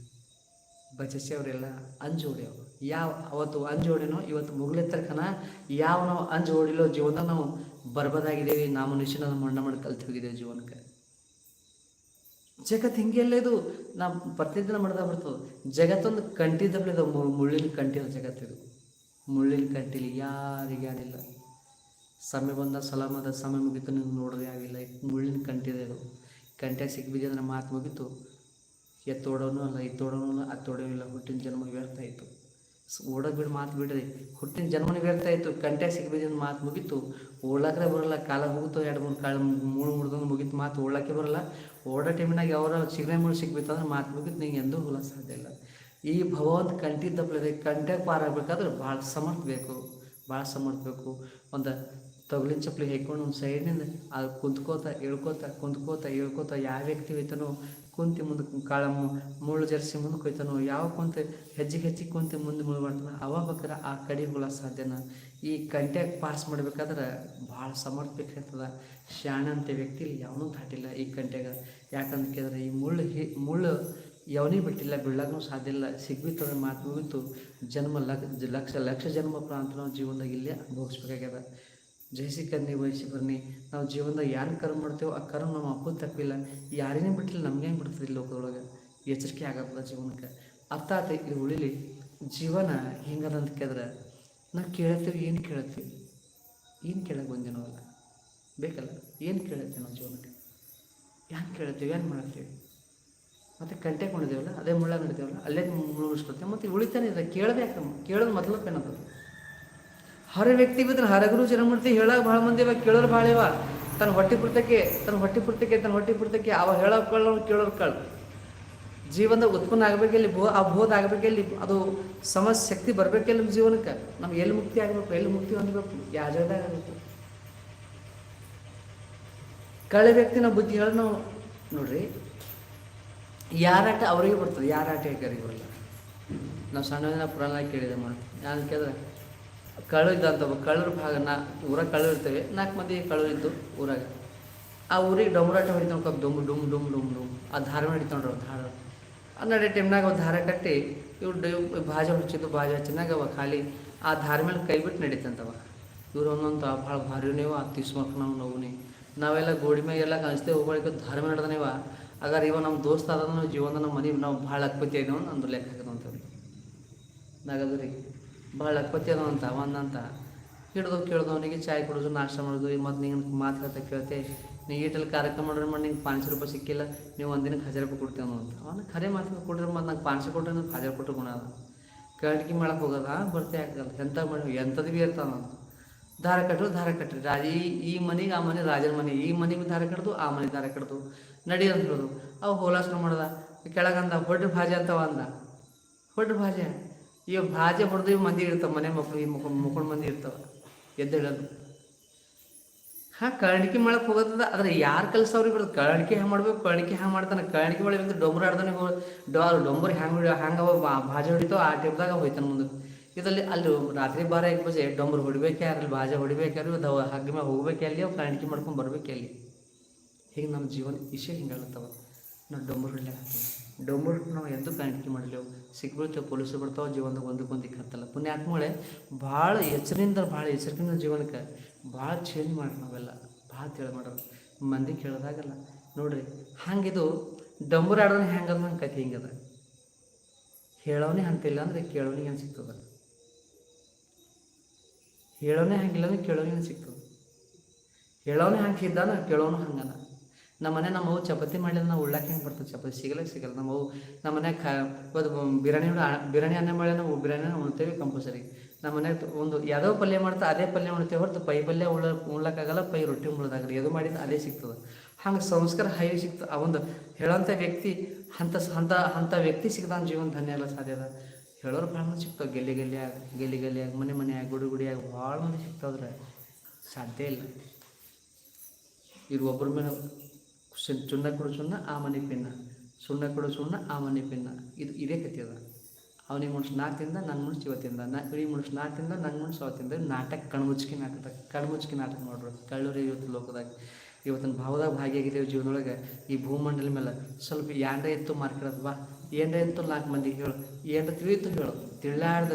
ಬಜಸಿ ಅವರೆಲ್ಲ ಅಂಜೋಡಿ ಅವರು ಯಾವ ಅವತ್ತು ಅಂಜೋಡಿನೋ ಇವತ್ತು ಮುಗಿಲೆತ್ತರ್ಕನ ಯಾವ ನಾವು ಅಂಜು ಓಡಿಲೋ ಜೀವನ ನಾವು ಬರ್ಬದಾಗಿದ್ದೇವೆ. ನಾವು ನಿಶ್ಚಿನ ಮಣ್ಣ ಮಾಡಿ ಕಲ್ತು ಹೋಗಿದ್ದೇವೆ ಜೀವನಕ್ಕೆ. ಜಗತ್ತು ಹಿಂಗೆಲ್ಲದು ನಾವು ಪ್ರತಿದಿನ ಮಾಡ್ದ ಬರ್ತದೆ. ಜಗತ್ತೊಂದು ಕಂಟಿ ಮುಳ್ಳಿನ ಕಂಟಿದ ಜಗತ್ತಿದು ಮುಳ್ಳಿನ ಕಂಟಿಲಿ ಯಾರಿಗೆ ಯಾರಿಲ್ಲ. ಸಮಯ ಬಂದ ಸಲಾಮದ ಸಮಯ ಮುಗೀತು, ನೀವು ನೋಡೋದೇ ಆಗಿಲ್ಲ. ಮುಳ್ಳಿನ ಕಂಟಿದೆ ಅದು ಕಂಟ್ಯಾಗ ಸಿಕ್ಬಿದ್ದೆ ಅಂದ್ರೆ ಮಾತು ಮುಗೀತು. ಎತ್ತೋಡೋನು ಅಲ್ಲ, ಇತ್ತೋಡೋನು ಅಲ್ಲ ಅತ್ತೋಡೋ ಇಲ್ಲ. ಹುಟ್ಟಿನ ಜನ್ಮ ವ್ಯರ್ಥ ಆಯಿತು. ಓಡೋದು ಬಿಡು ಮಾತು ಬಿಡ್ರಿ. ಹುಟ್ಟಿನ ಜನ್ಮನೇ ವ್ಯರ್ಥ ಆಯಿತು. ಕಂಟೆ ಸಿಕ್ಬಿದ್ದ ಮಾತು ಮುಗೀತು. ಓಡ್ಲಾಕ್ರೆ ಬರಲ್ಲ. ಕಾಲ ಹೋಗುತ್ತೋ ಎರಡು ಮೂರು ಕಾಳು ಮೂಳು ಮುಡ್ದೊಂದು ಮುಗೀತು ಮಾತು ಓಡ್ಲಾಕೆ ಬರಲ್ಲ. ಓಡೋ ಟೈಮಿನಾಗ ಅವರ ಸಿಗ್ನೆ ಮುಳು ಸಿಗ್ಬೇಕು ಅಂದ್ರೆ ಮಾತು ಮುಗೀತು ನಿಂಗೆ ಎಂದೂ ಹೋಗಲ್ಲ ಸಾಧ್ಯ ಇಲ್ಲ. ಈ ಭಗವಂತ ಕಂಟಿ ತಪ್ಪಲಿದೆ ಕಂಟ್ಯಾಗ ಪಾರ ಆಗ್ಬೇಕಾದ್ರೆ ಭಾಳ ಸಮರ್ಥ ಬೇಕು. ಭಾಳ ಸಮರ್ಥ ಬೇಕು. ಒಂದು ತೊಗಲಿನ ಚಪ್ಪಲಿ ಹೇಕೊಂಡು ಒಂದು ಸೈಡ್ನಿಂದ ಅದು ಕುಂತ್ಕೋತ, ಇಳ್ಕೋತ ಕುಂತ್ಕೋತ, ಇಳ್ಕೋತ ಯಾವ ವ್ಯಕ್ತಿ ಹೋಯ್ತಾನೋ ಕುಂತಿ ಮುಂದೆ ಕಾಳ ಮುಳ್ಳು ಜರ್ಸಿ ಮುಂದೆ ಕೊಯ್ತಾನೋ, ಯಾವ ಕುಂತ ಹೆಜ್ಜೆ ಹೆಜ್ಜೆಗೆ ಕುಂತಿ ಮುಂದೆ ಮುಳ್ಳು ಮಾಡ್ತಾನೆ, ಅವಾಗ ಬೇಕಾರೆ ಆ ಕಡಿ ಹುಳ ಸಾಧ್ಯನ? ಈ ಕಂಟ್ಯಾಗ ಪಾಸ್ ಮಾಡ್ಬೇಕಾದ್ರೆ ಭಾಳ ಸಮರ್ಥ ಇರ್ತದೆ. ಶಾಣ ಅಂತ ವ್ಯಕ್ತಿ ಯಾವನೂ ದಾಟಿಲ್ಲ ಈ ಕಂಟ್ಯಾಗ. ಯಾಕಂತ ಕೇಳಿದ್ರೆ ಈ ಮುಳ್ಳು ಹಿ, ಮುಳ್ಳು ಯಾವನೇ ಬಿಟ್ಟಿಲ್ಲ ಬೀಳಾಗೂ ಸಾಧ್ಯ ಇಲ್ಲ. ಸಿಗ್ಬಿತ್ತಂದ್ರೆ ಮಾತು ಜನ್ಮ ಲಕ್ಷ ಲಕ್ಷ ಲಕ್ಷ ಜನ್ಮ ನಾವು ಜೀವನದಾಗ ಇಲ್ಲೇ ಅನುಭವಿಸ್ಬೇಕಾಗ್ಯದ. ಜಯಿಸಿ ನಿರ್ವಹಿಸಿ ವಹಿಸಿ ಬರ್ನಿ ನಾವು ಜೀವನದ ಯಾರು ಕರ್ಮ ಮಾಡ್ತೇವೋ ಆ ಕರ್ಮ ನಮ್ಮ ಅಪ್ಪು ತಪ್ಪಿಲ್ಲ ಯಾರೇನೇ ಬಿಟ್ಟಿಲ್ಲ ನಮ್ಗೆ ಹೆಂಗೆ ಬಿಡ್ತದೆ ಲೋಕದೊಳಗೆ ಎಚ್ಚರಿಕೆ ಆಗತ್ತದ ಜೀವನಕ್ಕೆ ಅರ್ಥ ಆತ ಇದು ಉಳಿಲಿ ಜೀವನ ಹೆಂಗದ ಅಂತ ಕೇಳಿದ್ರೆ ನಾವು ಕೇಳತ್ತೀವಿ ಏನು ಕೇಳತ್ತೀವಿ ಏನು ಕೇಳಕ್ಕೆ ಬಂದಿನವಲ್ಲ ಬೇಕಲ್ಲ ಏನು ಕೇಳತ್ತೀವಿ ನಾವು ಜೀವನಕ್ಕೆ ಯಾಕೆ ಕೇಳ್ತೀವಿ ಏನು ಮಾಡ್ತೀವಿ ಮತ್ತು ಕಂಟೆ ಕೊಂಡಿದ್ದೇವಲ್ಲ ಅದೇ ಮುಳ್ಳ ನಡಿದೇವಲ್ಲ ಅಲ್ಲೇ ಮುಳುಗಿಸ್ಕೊಳ್ತೇವೆ ಮತ್ತು ಉಳಿತಾನೆ ಇದೆ ಕೇಳಬೇಕು ಕೇಳೋದು ಮೊದಲು ಏನದು ಹರ ವ್ಯಕ್ತಿ ಬಿದ್ರೆ ಹರಗುರು ಚಿರಮೂರ್ತಿ ಹೇಳೋಕೆ ಭಾಳ ಮಂದಿ ಇವಾಗ ಕೇಳೋರು ಭಾಳ ಇವ. ತನ್ನ ಹೊಟ್ಟೆ ಪುರ್ತಕ್ಕೆ, ತನ್ನ ಹೊಟ್ಟೆ ಪುರ್ತಕ್ಕೆ, ತನ್ನ ಹೊಟ್ಟೆ ಪುರ್ತಕ್ಕೆ ಅವ ಕಳ್ಳು ಕೇಳೋರು ಕಳ್. ಜೀವನದ ಉತ್ಪನ್ನ ಆಗ್ಬೇಕಲ್ಲಿ ಭೋ ಆ ಬೋಧ ಆಗಬೇಕೆಲ್ಲಿ ಅದು ಸಮಸ್ಯೆ ಶಕ್ತಿ ಬರಬೇಕೆಲ್ಲ ನಮ್ಮ ಜೀವನಕ್ಕೆ? ನಮ್ಗೆ ಎಲ್ಲಿ ಮುಕ್ತಿ ಆಗಬೇಕು, ಎಲ್ಲಿ ಮುಕ್ತಿ ಹೊಂದಬೇಕು? ಯಾವ ಜಾಗದಾಗ ಆಗಬೇಕು ಕಳೆ ವ್ಯಕ್ತಿನ ಬುದ್ಧಿ ಹೇಳಿ ನೋಡ್ರಿ. ಯಾರಾಟ ಅವರಿಗೆ ಬರ್ತದೆ, ಯಾರಾಟ ಅವರಿಗೆ ಬರಲ್ಲ. ನಾವು ಸಣ್ಣ ಪುರಾಣ ಕೇಳಿದೆ ಮಾಡಿ. ನಾನು ಕೇಳಿದ್ರೆ? ಕಳ್ಳು ಇದ್ದಂತ ಕಳ್ಳರ ಭಾಗ ನಾ ಊರಾಗ ಕಳ್ಳರು ಇರ್ತೇವೆ ನಾಲ್ಕು ಮಂದಿ ಕಳ್ಳರು ಇದ್ದು ಊರಾಗ. ಆ ಊರಿಗೆ ಡೊಂಬರಾಟ ಹೊಡಿತಾವ ಕಪ್ ಡುಮ್ ಡುಮ್ ಡುಮ್ ಡುಮ್ ಡುಮ್ ಆ ಧಾರ ಹಿಡಿತಾವ್ರಿ ಅವ್ರು ಧಾರ ಆ ನಡೆ ಟೈಮ್ನಾಗ ಅವ್ರು ದಾರ ಕಟ್ಟಿ, ಇವ್ರು ಭಾಜ ಹೊಚ್ಚಿದ್ದು ಭಾಜ ಹಚ್ಚಿನಾಗ ಅವ ಖಾಲಿ. ಆ ದಾರ ಮೇಲೆ ಕೈ ಬಿಟ್ಟು ನಡೀತಂತವ. ಇವ್ರು ಒಂದೊಂದು ಭಾಳ ಭಾರಿನೇವ ತೀಸ್ಮಕ್ ನಾವು ನೋವುನಿ. ನಾವೆಲ್ಲ ಗೋಡಿ ಮ್ಯಾಗೆಲ್ಲ ಕಾಣಿಸ್ತೇವೆ ಹೋಗೋಳಿಗೆ ಧಾರ ಮೇಲೆ ನಡೆದನೇವ ಅಗಾರ ಇವ ನಮ್ಮ ದೋಸ್ತ ಅದ ನಾವು ಜೀವನ ನಮ್ಮ ಮನೆ, ನಾವು ಭಾಳ ಅಕ್ಪತಿ ಆಗಿದ್ದೇವೆ ಒಂದು ಲೆಕ್ಕ ಹಾಕದಂತವ್ರಿ. ರೀ ಭಾಳ ಅಕ್ಪತಿ ಅದ ಅಂತ ಒಂದಂತ. ಹಿಡ್ದು ಕೇಳ್ದು ಅವನಿಗೆ ಚಾಯ್ ಕುಡಿದು ನಾಷ್ಟ ಮಾಡೋದು ಮತ್ತು ನಿಂಗೆ ಮಾತು ಹೇಳ್ತಾ ಕೇಳ್ತೆ, ನೀ ಈಟಲ್ಲಿ ಕಾರ್ಯಕ್ರಮ ಮಾಡಿದ್ರೆ ಮಾಡಿ ನಿಂಗೆ ಪಾಂಚ್ ರೂಪಾಯಿ ಸಿಕ್ಕಿಲ್ಲ, ನೀವು ಒಂದಿನಕ್ಕೆ ಹಜಾರ್ ರೂಪಾಯಿ ಕೊಡ್ತೇವೆ ಅಂತ ಅವನು ಖರೆ ಮಾತು ಕೊಡ್ರಿ ಮತ್ತು ನಂಗೆ ಪಾಂಚ್ ಕೊಟ್ಟರೆ ನಂಗೆ ಹಜಾರ್ ಕೊಟ್ಟು ಗುಣ ಅದ. ಕಟ್ಗೆ ಮಾಡಕ್ಕೆ ಹೋಗೋದ ಬರ್ತೆ ಆಗಲ್ಲ ಎಂಥ ಮಾಡಿ ಎಂಥದ್ದು ಭೀ ಇರ್ತಾವ ದಾರ ಕಟ್ಟರು ದಾರ ಕಟ್ಟ್ರಿ ರಾಜ, ಈ ಈ ಮನೆಗೆ ಆ ಮನೆ ರಾಜನ ಮನೆ, ಈ ಮನೆಗೆ ದಾರ ಕಟ್ದು, ಆ ಮನೆಗೆ ದಾರ ಕಟ್ದು. ನಡಿ ಅಂತ ಹೇಳೋದು. ಅವು ಹೋಲಾಸನ ಮಾಡ್ದ, ಕೆಳಗಂದ, ಹೊಡ್ರಿ ಭಾಜೆ ಅಂತವ ಅಂದ. ಹೊಡ್ರಿ ಭಾಜೆ ಇವ ಬಾಜೆ ಹೊಡೆದು ಇವು ಮಂದಿ ಇರ್ತಾವೆ, ಮನೆ ಮಕ್ಕಳು ಈ ಮುಖ ಮುಖಂಡ್ ಮಂದಿ ಇರ್ತಾವೆ, ಎದ್ದೇಳೋದು. ಹಾ ಕರ್ಣಿಕೆ ಮಾಡಕ್ಕೆ ಹೋಗೋದ ಆದ್ರೆ ಯಾರು ಕಲ್ಸವ್ರಿಗೆ ಬರೋದು ಕಳ್ಣಿಕೆ ಹ್ಯಾಂಗೆ ಮಾಡ್ಬೇಕು? ಕಳ್ಣಿಕೆ ಹ್ಯಾಂಗೆ ಮಾಡ್ತಾನೆ? ಕಳ್ಣಿಕೆ ಒಳಗೆ ಬಂದು ಡೊಂಬರ ಆಡ್ದಾನೆ ಡಾ ಡೊಂಬರ್ ಹ್ಯಾಂಗೆ ಹ್ಯಾಂಗೆ ಬಾಜೆ ಹೊಡಿತೋ ಆ ಟೈಪ್ದಾಗ ಹೋಯ್ತಾನೆ ಮುಂದೆ. ಇದರಲ್ಲಿ ಅಲ್ಲಿ ರಾತ್ರಿ ಬಾರ এক ಬಜೆ ಡೊಂಬರ್ ಹೊಡಿಬೇಕು ಅಲ್ಲಿ ಬಾಜೆ ಹೊಡಿಬೇಕು ಯಾರು ಅದು ಹಗ್ಗ ಮ್ಯಾಗ ಹೋಗ್ಬೇಕು ಅಲ್ಲಿ, ಅವು ಕಾಣಿಕೆ ಮಾಡ್ಕೊಂಡು ಬರ್ಬೇಕು ಅಲ್ಲಿ? ಹೀಗೆ ನಮ್ಮ ಜೀವನ ಇಶೆ ಹಿಂಗೆ ಹೇಳುತ್ತವ ನಾವು ಡೊಂಬರ್ಗಳನ್ನೇ ಹಾಕ್ತೀವಿ. ಡೊಂಬರ್ ನಾವು ಎದ್ದು ಕಾಣಿಕೆ ಮಾಡಲೇವು ಸಿಕ್ಬಿಡ್ತೇವೆ ಪೊಲೀಸರು ಬರ್ತಾವೆ, ಜೀವನದಾಗ ಒಂದಕ್ಕೊಂದು ಹತ್ತಲ್ಲ ಪುಣ್ಯಾತ್ಮಳೆ ಭಾಳ ಎಚ್ಚರಿಂದ ಭಾಳ ಎಚ್ಚರಿಕೆಯಿಂದ ಜೀವನಕ್ಕೆ ಭಾಳ ಚೇಂಜ್ ಮಾಡ್ರಿ ನಾವೆಲ್ಲ. ಭಾಳ ತಿಳಿ ಮಾಡೋರು. ಮಂದಿ ಕೇಳೋದಾಗಲ್ಲ. ನೋಡ್ರಿ, ಹಂಗಿದು ಡಂಬರ್ ಆಡೋದ್ರೆ ಹೆಂಗದ ನಂಗೆ ಕತೆ ಹಿಂಗದ. ಹೇಳೋನೇ ಹಂತಿಲ್ಲ ಅಂದರೆ ಕೇಳೋನಿಗೆ ಏನು ಸಿಗ್ತದೆ? ಹೇಳೋನೇ ಹಂಗಿಲ್ಲ ಅಂದ್ರೆ ಕೇಳೋನಿಗೆ ಸಿಗ್ತದೆ? ಹೇಳೋನೇ ಹಂಗೆ ಇದ್ದಾನ ಕೇಳೋನು ಹಂಗನ ನಮ್ಮ ಮನೆ ನಮ್ಮ ಅವು ಚಪಾತಿ ಮಾಡಿದ್ರೆ ನಾವು ಉಳ್ಳಾಕ ಹೆಂಗೆ ಬರ್ತದೆ ಚಪಾತಿ? ಸಿಗಲ್ಲ ಸಿಗಲ್ಲ. ನಮ್ಮ ಅವು ನಮ್ಮ ಮನೆ ಕ ಇವತ್ತು ಬಿರಿಯಾನಿ ಬಿರಿಯಾನಿ ಅನ್ನ ಮಾಡಿ ನಾವು ಬಿರಿಯಾನಿ ಉಣ್ತೇವೆ ಕಂಪಲ್ಸರಿ ನಮ್ಮ ಮನೆ ಒಂದು ಯಾವುದೋ ಪಲ್ಯ ಮಾಡ್ತಾ ಅದೇ ಪಲ್ಯ ಉಣ್ತೇವೆ ಹೊರತು ಪೈ ಪಲ್ಯ ಉಳ್ಳ ಉಣ್ಲಕ್ಕಾಗಲ್ಲ, ಪೈ ರೊಟ್ಟಿ ಉಣ್ಲದಾಗಲ್ಲ ಅದು ಮಾಡಿದ ಅದೇ ಸಿಗ್ತದೆ. ಹಂಗೆ ಸಂಸ್ಕಾರ ಹೈ ಸಿಗ್ತದೆ ಆ ಒಂದು ಹೇಳೋಂಥ ವ್ಯಕ್ತಿ ಅಂಥ ಅಂಥ ಅಂಥ ವ್ಯಕ್ತಿ ಸಿಗ್ತಾನೆ ಜೀವನ ಧನ್ಯ ಎಲ್ಲ ಸಾಧ್ಯ ಅದ. ಹೇಳೋರು ಭಾಳ ಮಂದಿ ಸಿಗ್ತಾವೆ, ಗೆಲ್ಲಿ ಗೆಲ್ಲಿಯಾಗ ಗೆಲ್ಲಿ ಗೆಲ್ಲಿಯಾಗ ಮನೆ ಮನೆಯಾಗ ಗುಡಿ ಗುಡಿಯಾಗ ಭಾಳ ಮಂದಿ ಸಿಗ್ತಾವ್ರೆ. ಸಾಧ್ಯ ಇಲ್ಲ. ಇವ್ರು ಒಬ್ಬರ ಮೇಲೆ ಸುಣ್ಣ ಕೊಡು ಸುಣ್ಣ ಆ ಮನೆ ಪಿನ್ನ. ಸುಣ್ಣ ಕೊಡು ಸುಣ್ಣ ಆ ಮನೆ ಪಿನ್ನ. ಇದು ಇದೇ ಕಥೆ ಅದ. ಅವನಿಗೆ ಮನುಷ್ಯ ನಾಲ್ಕಿಂದ ನನ್ನ ಮನುಷ್ಯ ಇವತ್ತಿಂದ ನಾ ಈ ಮನುಷ್ಯ ನಾಲ್ಕಿಂದ ನನ್ನ ಮನುಷ್ಯ ಅವತ್ತಿಂದ ನಾಟಕ ಕಣ್ಮುಚ್ಕಿ ನಾಟಕ ಕಣ್ಮುಚ್ಕಿ ನಾಟಕ ಮಾಡ್ರು. ಕಳ್ಳೂರಿ ಇವತ್ತು ಲೋಕದಾಗ. ಇವತ್ತಿನ ಭಾವದಾಗ ಭಾಗಿಯಾಗಿದ್ದೇವೆ ಜೀವನದೊಳಗೆ. ಈ ಭೂಮಂಡಲ ಮೇಲೆ ಸ್ವಲ್ಪ ಯಾಂಡ ಎತ್ತು ಮಾರ್ಕೆಟ್ ಬಾ. ಏನ್ರ ಎತ್ತು ನಾಲ್ಕು ಮಂದಿ ಹೇಳು. ಏನ್ರ ತಿಳಿಯಿತು ಹೇಳು. ತಿಳ್ಲಾರ್ದ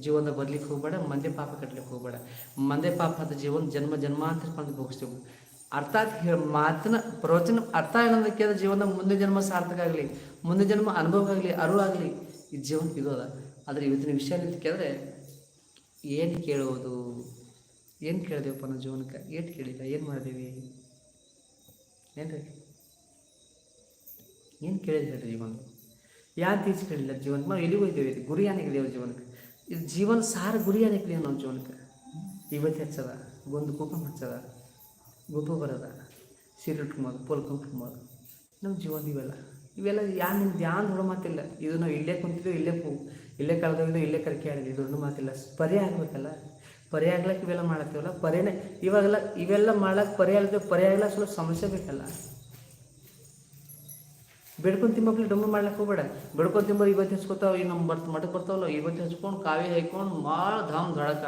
ಜೀವನ ಬರ್ಲಿಕ್ಕೆ ಹೋಗ್ಬೇಡ, ಮಂದೆ ಪಾಪ ಕಟ್ಲಿಕ್ಕೆ ಹೋಗ್ಬೇಡ. ಮಂದೆ ಪಾಪ ಅಂತ ಜೀವನ ಜನ್ಮ, ಜನ್ಮಾಂತರ ಬಂದು ಹೋಗಿಸ್ತೇವೆ ಅರ್ಥಾತ್ ಮಾತಿನ ಪ್ರವಚನ ಅರ್ಥ ಏನಂದ್ರೆ ಅದು ಜೀವನ ಮುಂದೆ ಜನ್ಮ ಸಾರ್ಥಕ ಆಗಲಿ, ಮುಂದೆ ಜನ್ಮ ಅನುಭವ ಆಗಲಿ, ಅರಿವು ಆಗಲಿ, ಈ ಜೀವನ ಇದು ಆದರೆ ಇವತ್ತಿನ ವಿಷಯ ಕೇಳಿದ್ರೆ, ಏನು ಕೇಳುವುದು ಏನು ಕೇಳಿದೆವಪ್ಪ ನಮ್ಮ ಜೀವನಕ್ಕೆ? ಏನು ಕೇಳಿಲ್ಲ, ಏನು ಮಾಡಿದೀವಿ? ಏನು ರೀ ಏನು ಕೇಳಿಲ್ಲ ಹೇಳ್ರಿ ಜೀವನ? ಯಾರು ತೀರ್ಸಿ ಕೇಳಿಲ್ಲ ಜೀವನಕ್ಕೆ ನಾವು ಎಲ್ಲಿಗೂ ಇದ್ದೇವೆ ಗುರಿ ಏನಾಗಿದ್ದೇವೆ ಜೀವನಕ್ಕೆ? ಇದು ಜೀವನ ಸಾರ ಗುರಿ ಏನಾಗಿದೆಯೋ ನಮ್ಮ ಜೀವನಕ್ಕೆ? ಇವತ್ತು ಹಚ್ಚದ ಒಂದು ಕೂಪ ಹಚ್ಚದ. ಗುಬ್ಬು ಬರದ ಸೀರೆ ಉಟ್ಕೊಂಬೋದು ಪೋಲ್ ನಮ್ಮ ಜೀವನ ಇವೆಲ್ಲ. ಇವೆಲ್ಲ ಯಾರು ನಿಮ್ದು ಯಾರು ದೊಡ್ಡ ಮಾತಿಲ್ಲ. ಇದು ನಾವು ಇಲ್ಲೇ ಕುಂತಿದ್ದೀವಿ ಇಲ್ಲೇ ಪೂ, ಇಲ್ಲೇ ಕಳೆದೋಗಿದ್ದು ಇಲ್ಲೇ ಕರ್ಕೆ ಆಡಿದ್ವಿ ದೊಡ್ಡ ಮಾತಿಲ್ಲ. ಪರಿ ಆಗಬೇಕಲ್ಲ. ಪರಿ ಆಗ್ಲಕ್ಕೆ ಇವೆಲ್ಲ ಮಾಡತ್ತೀವಲ್ಲ? ಪರಿನೇ ಇವಾಗೆಲ್ಲ, ಇವೆಲ್ಲ ಮಾಡ್ಲಕ್ಕೆ ಪರಿ ಆಗದೆ ಪರಿ ಆಗ್ಲಕ್ಕೆ ಸ್ವಲ್ಪ ಸಮಸ್ಯೆ ಬೇಕಲ್ಲ. ಬೆಡ್ಕೊಂಡು ತಿಂಬಕ್ಲಿ ಡೊಂಬ ಮಾಡ್ಲಕ್ಕೆ ಹೋಗ್ಬೇಡ. ಬೆಡ್ಕೊಂಡು ತಿಂಬ ಇವತ್ತು ಹಚ್ಕೋತಾವ ಈಗ ನಮ್ಮ ಬರ್ತ ಮಠಕ್ಕೆ ಬರ್ತಾವಲ್ಲ ಇವತ್ತು ಹಚ್ಕೊಂಡು ಕಾವಿ ಹಾಕೊಂಡು ಭಾಳ ಧಾಮ್ ಧಡಕ.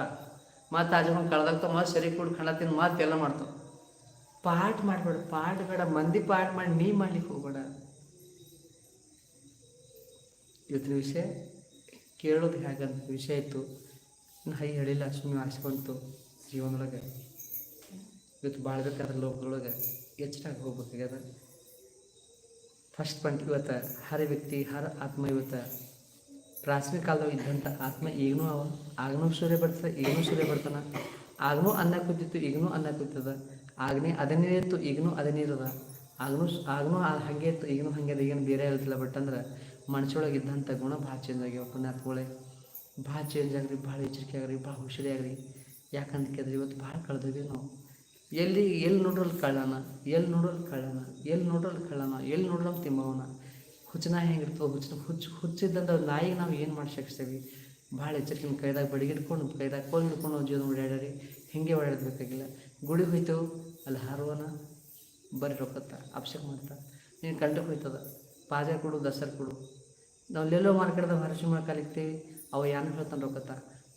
ಮತ್ತು ಆಜಕೊಂಡು ಕಳ್ದಾಗ್ತಾವ, ಮತ್ತೆ ಸರಿ ಕೂಡ ತಿಂದು ಮತ್ತೆ ಎಲ್ಲ ಮಾಡ್ತಾವ. ಪಾಠ ಮಾಡಬೇಡ ಪಾಠ ಬೇಡ, ಮಂದಿ ಪಾಠ ಮಾಡಿ ನೀ ಮಾಡ್ಲಿಕ್ಕೆ ಹೋಗ್ಬೇಡ. ಇವತ್ತಿನ ವಿಷಯ ಕೇಳೋದು ಹೇಗಂತ ವಿಷಯ ಇತ್ತು. ಹೈ ಹೇಳಿಲ್ಲ, ಸುಮ್ಮನೆ ಆಸೆ ಬಂತು ಜೀವನದೊಳಗೆ. ಇವತ್ತು ಬಾಳ್ಬೇಕಾದ್ರೆ ಲೋಕದೊಳಗೆ ಎಚ್ಚರಾಗಿ ಹೋಗ್ಬೇಕಾಗ್ಯದ. ಫಸ್ಟ್ ಪಾಯಿಂಟ್ ಇವತ್ತು, ಹರ ವ್ಯಕ್ತಿ, ಹರ ಆತ್ಮ ಇವತ್ತು. ಪ್ರಾಥಮಿಕ ಕಾಲದಾಗ ಇದ್ದಂಥ ಆತ್ಮ ಈಗನೂ ಅವ. ಆಗನೂ ಸೂರ್ಯ ಬರ್ತದೆ ಈಗನೂ ಸೂರ್ಯ ಬರ್ತಾನೆ ಆಗನೂ ಅನ್ನ ಕೂತಿತ್ತು, ಈಗನೂ ಅನ್ನ ಕೂತದ. ಆಗನೇ ಅದನ್ನೇ ಇತ್ತು, ಈಗನೂ ಅದೇ ಆಗ್ನೂ ಆಗ್ನೂ ಆಗನೂ ಹಾಗೆ ಇತ್ತು, ಈಗನೂ ಹಾಗೆ ಅದು. ಈಗೇನು ಬೇರೆ ಇರ್ತಿಲ್ಲ ಬಟ್ ಅಂದ್ರೆ ಮನುಷ್ಯೊಳಗೆ ಇದ್ದಂಥ ಗುಣ ಭಾಳ ಚೇಂಜ್ ಆಗ್ಯಾವ ಪುಣ್ಯಾತ್ಗಳೇ ಭಾಳ ಚೇಂಜ್ ಆಗ್ರಿ, ಭಾಳ ಎಚ್ಚರಿಕೆ ಆಗ್ರಿ, ಭಾಳ ಹುಷಾರಿ ಆಗ್ರಿ. ಯಾಕಂತ ಕೇಳಿದ್ರೆ ಇವತ್ತು ಭಾಳ ಕಳೆದೀವಿ ನಾವು. ಎಲ್ಲಿ ಎಲ್ಲಿ ನೋಡ್ರಲ್ಲಿ ಕಳ್ಳನ, ಎಲ್ಲಿ ನೋಡ್ರಲ್ಲಿ ಕಳ್ಳನ, ಎಲ್ಲಿ ನೋಡ್ರಲ್ಲಿ ಕಳ್ಳನ, ಎಲ್ಲಿ ನೋಡ್ರಲ್ಲಿ ತಿಂಬವನ ಹುಚ್ಚನ ಹೆಂಗಿರ್ತವೆ ಹುಚ್ಚನ, ಹುಚ್ಚು ಹುಚ್ಚಿದ್ದಂಥ ನಾಯಿಗೆ ನಾವು ಏನು ಮಾಡಿ ಶಕ್ಸ್ತೇವೆ? ಭಾಳ ಎಚ್ಚರಿಕೆ ಕೈದಾಗ ಬಡಿಗೆ ಹಿಡ್ಕೊಂಡು ಕೈದಾಗ ಕೋಲ್ ಹಿಡ್ಕೊಂಡು ಜೀವನ ಓಡಾಡ್ರಿ ಹಿಂಗೆ ಓಡಾಡಬೇಕಾಗಿಲ್ಲ ಗುಡಿ ಹೋಯ್ತೇವೆ ಅಲ್ಲಿ ಹಾರ್ವನ ಬರೀ ರೊಕ್ಕತ್ತ ಅಭಿಷೇಕ ಮಾಡ್ತಾ, ನೀನು ಕಂಡಕ್ಕೆ ಹೋಯ್ತದ. ಪಾಜ ಕೊಡು, ದಸರಾ ಕೊಡು. ನಾವು ಎಲ್ಲೋ ಮಾರ್ಕೆಟ್ದಾಗ ಹರಸಿ ಮಾಡಿ ಕಲಿತೀವಿ, ಅವ ಯಾನು ಹೇಳ್ತಾನೆ ರೊಕ್ಕತ್ತ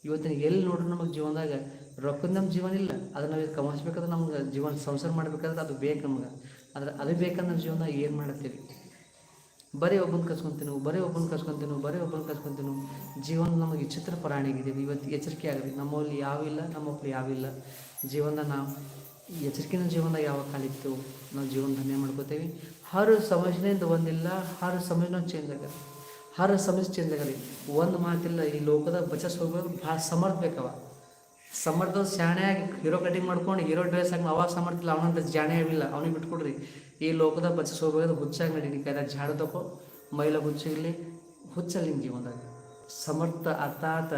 ಇವತ್ತಿನ ಎಲ್ಲಿ ನೋಡ್ರಿ ನಮಗೆ ಜೀವನದಾಗ ರೊಕ್ಕದ ನಮ್ಮ ಜೀವನ ಇಲ್ಲ. ಅದನ್ನ ನಾವು ಕಮಾಯಿಸ್ಬೇಕಾದ್ರೆ ನಮ್ಗೆ ಜೀವನ ಸಂಸಾರ ಮಾಡ್ಬೇಕಾದ್ರೆ ಅದು ಬೇಕು ನಮ್ಗೆ. ಆದ್ರೆ ಅದು ಬೇಕಂದ್ರೆ ನಮ್ಮ ಜೀವನದಾಗ ಏನು ಮಾಡತ್ತೀವಿ ಬರೀ ಒಬ್ಬನ ಕಸ್ಕೊಂತೀನು, ಬರೀ ಒಬ್ಬನ ಕಸ್ಕೊಂತೀನು, ಬರೀ ಒಬ್ಬನ ಕಸ್ಕೊಂತೀನು ಜೀವನ ನಮಗೆ ಚಿತ್ರ ಪ್ರಾಣಿಗಿದ್ದೀವಿ ಇವತ್ತು ಎಚ್ಚರಿಕೆ ಆಗಲಿ. ನಮ್ಮಲ್ಲಿ ಯಾವಿಲ್ಲ ನಮ್ಮಲ್ಲಿ ಯಾವಿಲ್ಲ. ಜೀವನ ನಾವು ಈ ಎಚ್ಚರಿಕೆನ ಜೀವನ ಯಾವ ಕಾಲಿತ್ತು ನಾವು ಜೀವನ ಧನ್ಯ ಮಾಡ್ಕೋತೇವೆ. ಹರ ಸಮಸ್ಯೆಯಿಂದ ಒಂದಿಲ್ಲ, ಹರ ಸಮಸ್ಯೆ ಚೇಂಜ್ ಆಗಲ್ಲ. ಹರ ಸಮಸ್ಯೆ ಚೇಂಜ್ ಆಗಲಿ ಒಂದು ಮಾತಿಲ್ಲ, ಈ ಲೋಕದ ಬಚಸ್ ಹೋಗ್ಬೇಕು ಭಾಳ ಸಮರ್ಥ ಬೇಕವ. ಸಮರ್ಥ ಶಾಣೆಯಾಗಿ ಹೀರೋ ಕಟಿಂಗ್ ಮಾಡ್ಕೊಂಡು ಹೀರೋ ಡ್ರೆಸ್ ಹಾಕಿ ಅವಾಗ ಸಮರ್ಥ ಇಲ್ಲ, ಅವನಂತ ಜಾಣೆ ಆಗಿಲ್ಲ. ಅವನಿಗೆ ಬಿಟ್ಕೊಡ್ರಿ. ಈ ಲೋಕದ ಬಚಸ್ ಹೋಗ್ಬೇಕಾದ್ರೆ ಹುಚ್ಚಾಗಿ ನಡೀನಿ ಕೈದಾಗ ಜಾಡು ತಗೋ ಮೈಲ ಹುಚ್ಚಿರಲಿ ಹುಚ್ಚಲ್ಲಿ ನಿಮ್ಮ ಜೀವನದಾಗ. ಸಮರ್ಥ ಅರ್ಥಾತ್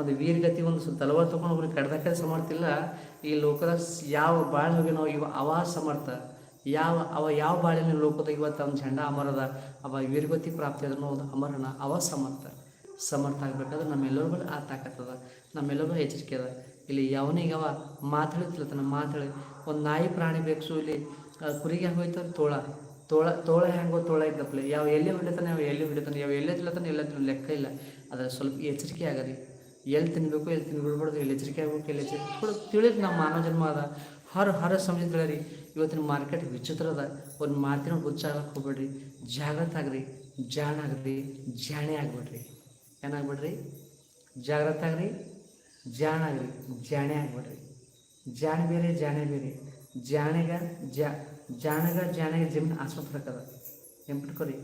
ಒಂದು ವೀರಗತಿ, ಒಂದು ಸ್ವಲ್ಪ ತಗೊಂಡು ಕಡ್ದಕ್ಕೆ ಸಮರ್ಥ ಇಲ್ಲ. ಈ ಲೋಕದ ಯಾವ ಬಾಳೆ ಹೋಗಿ ನಾವು ಇವ ಅವ ಸಮರ್ಥ, ಯಾವ ಅವ ಯಾವ ಬಾಳಿನ ಲೋಕದಾಗ ಇವತ್ತು ಅವ್ನ ಝಂಡ ಅಮರದ ಅವ ವೀರಗತಿ ಪ್ರಾಪ್ತಿ ಅದನ್ನು ಒಂದು ಅಮರನ, ಅವ ಸಮರ್ಥ. ಸಮರ್ಥ ಆಗ್ಬೇಕಾದ್ರೆ ನಮ್ಮೆಲ್ಲರಿಗೂ ಆ ತಾಕತ್ತದ ನಮ್ಮೆಲ್ಲರಿಗೂ ಎಚ್ಚರಿಕೆ ಅದ. ಇಲ್ಲಿ ಯಾವನಿಗೆ ಅವ ಮಾತಾಡುತ್ತಿಲ್ಲ ತನ್ನ ಮಾತಾಡಿ, ಒಂದು ನಾಯಿ ಪ್ರಾಣಿ ಬೇಕು, ಇಲ್ಲಿ ಕುರಿಗೆ ಹೋಯ್ತಾರೆ? ತೋಳ. ತೋಳ ತೋಳ ಹೆಂಗೋ ತೋಳ ಇದ್ದಪ್ಲೆ. ಯಾವ ಎಲ್ಲಿ ಹೊಡಿತಾನೆ ಯಾವ ಎಲ್ಲಿ ಹೊಡಿತಾನೆ, ಯಾವ ಎಲ್ಲೇ ತಿಳತಾನೆ, ಎಲ್ಲ ತಿನ್ನೋ ಲೆಕ್ಕ ಇಲ್ಲ. ಅದ್ರ ಸ್ವಲ್ಪ ಎಚ್ಚರಿಕೆ ಆಗರಿ. ಎಲ್ಲಿ ತಿನ್ನಬೇಕು ಎಲ್ಲಿ ತಿನ್ಬಿಡ್ಬಾರ್ದು, ಎಲ್ಲಿ ಎಚ್ಚರಿಕೆ ಆಗಬೇಕು, ಎಲ್ಲಿ ಎಚ್ಚರಿಕೆ ಕೂಡ, ತಿಳಿದು ನಮ್ಮ ಮಾನವ ಜನ್ಮ ಅದ. ಹರ ಹರ ರೀ ಇವತ್ತಿನ ಮಾರ್ಕೆಟ್ ವಿಚಿತ್ರ ಅದ. ಒಂದು ಮಾತಿನ ಹುಚ್ಚಾಗಕ್ಕೆ ಹೋಗ್ಬೇಡ್ರಿ. ಜಾಗ್ರತೆ ಆಗ್ರಿ. ಜಾಣ ಆಗ್ರಿ. ಜಾಣೆ ಆಗ್ಬೇಡ್ರಿ. ಏನಾಗ್ಬೇಡ್ರಿ? ಜಾಗ್ರತೆ ಆಗ್ರಿ. ಜಾಣ ಆಗ್ರಿ. ಜಾಣೆ ಆಗ್ಬೇಡ್ರಿ. ಜಾಣ ಬೇರೆ, ಜಾಣೆ ಬೇರೆ. ಜಾಣೆಗ ಜಾ ಜಾಣಗ ಜಾಣಗ ಜಮೀನು ಆಸ್ಪತ್ರೆ ನೆನ್ಪಿಟ್ಕೊರಿ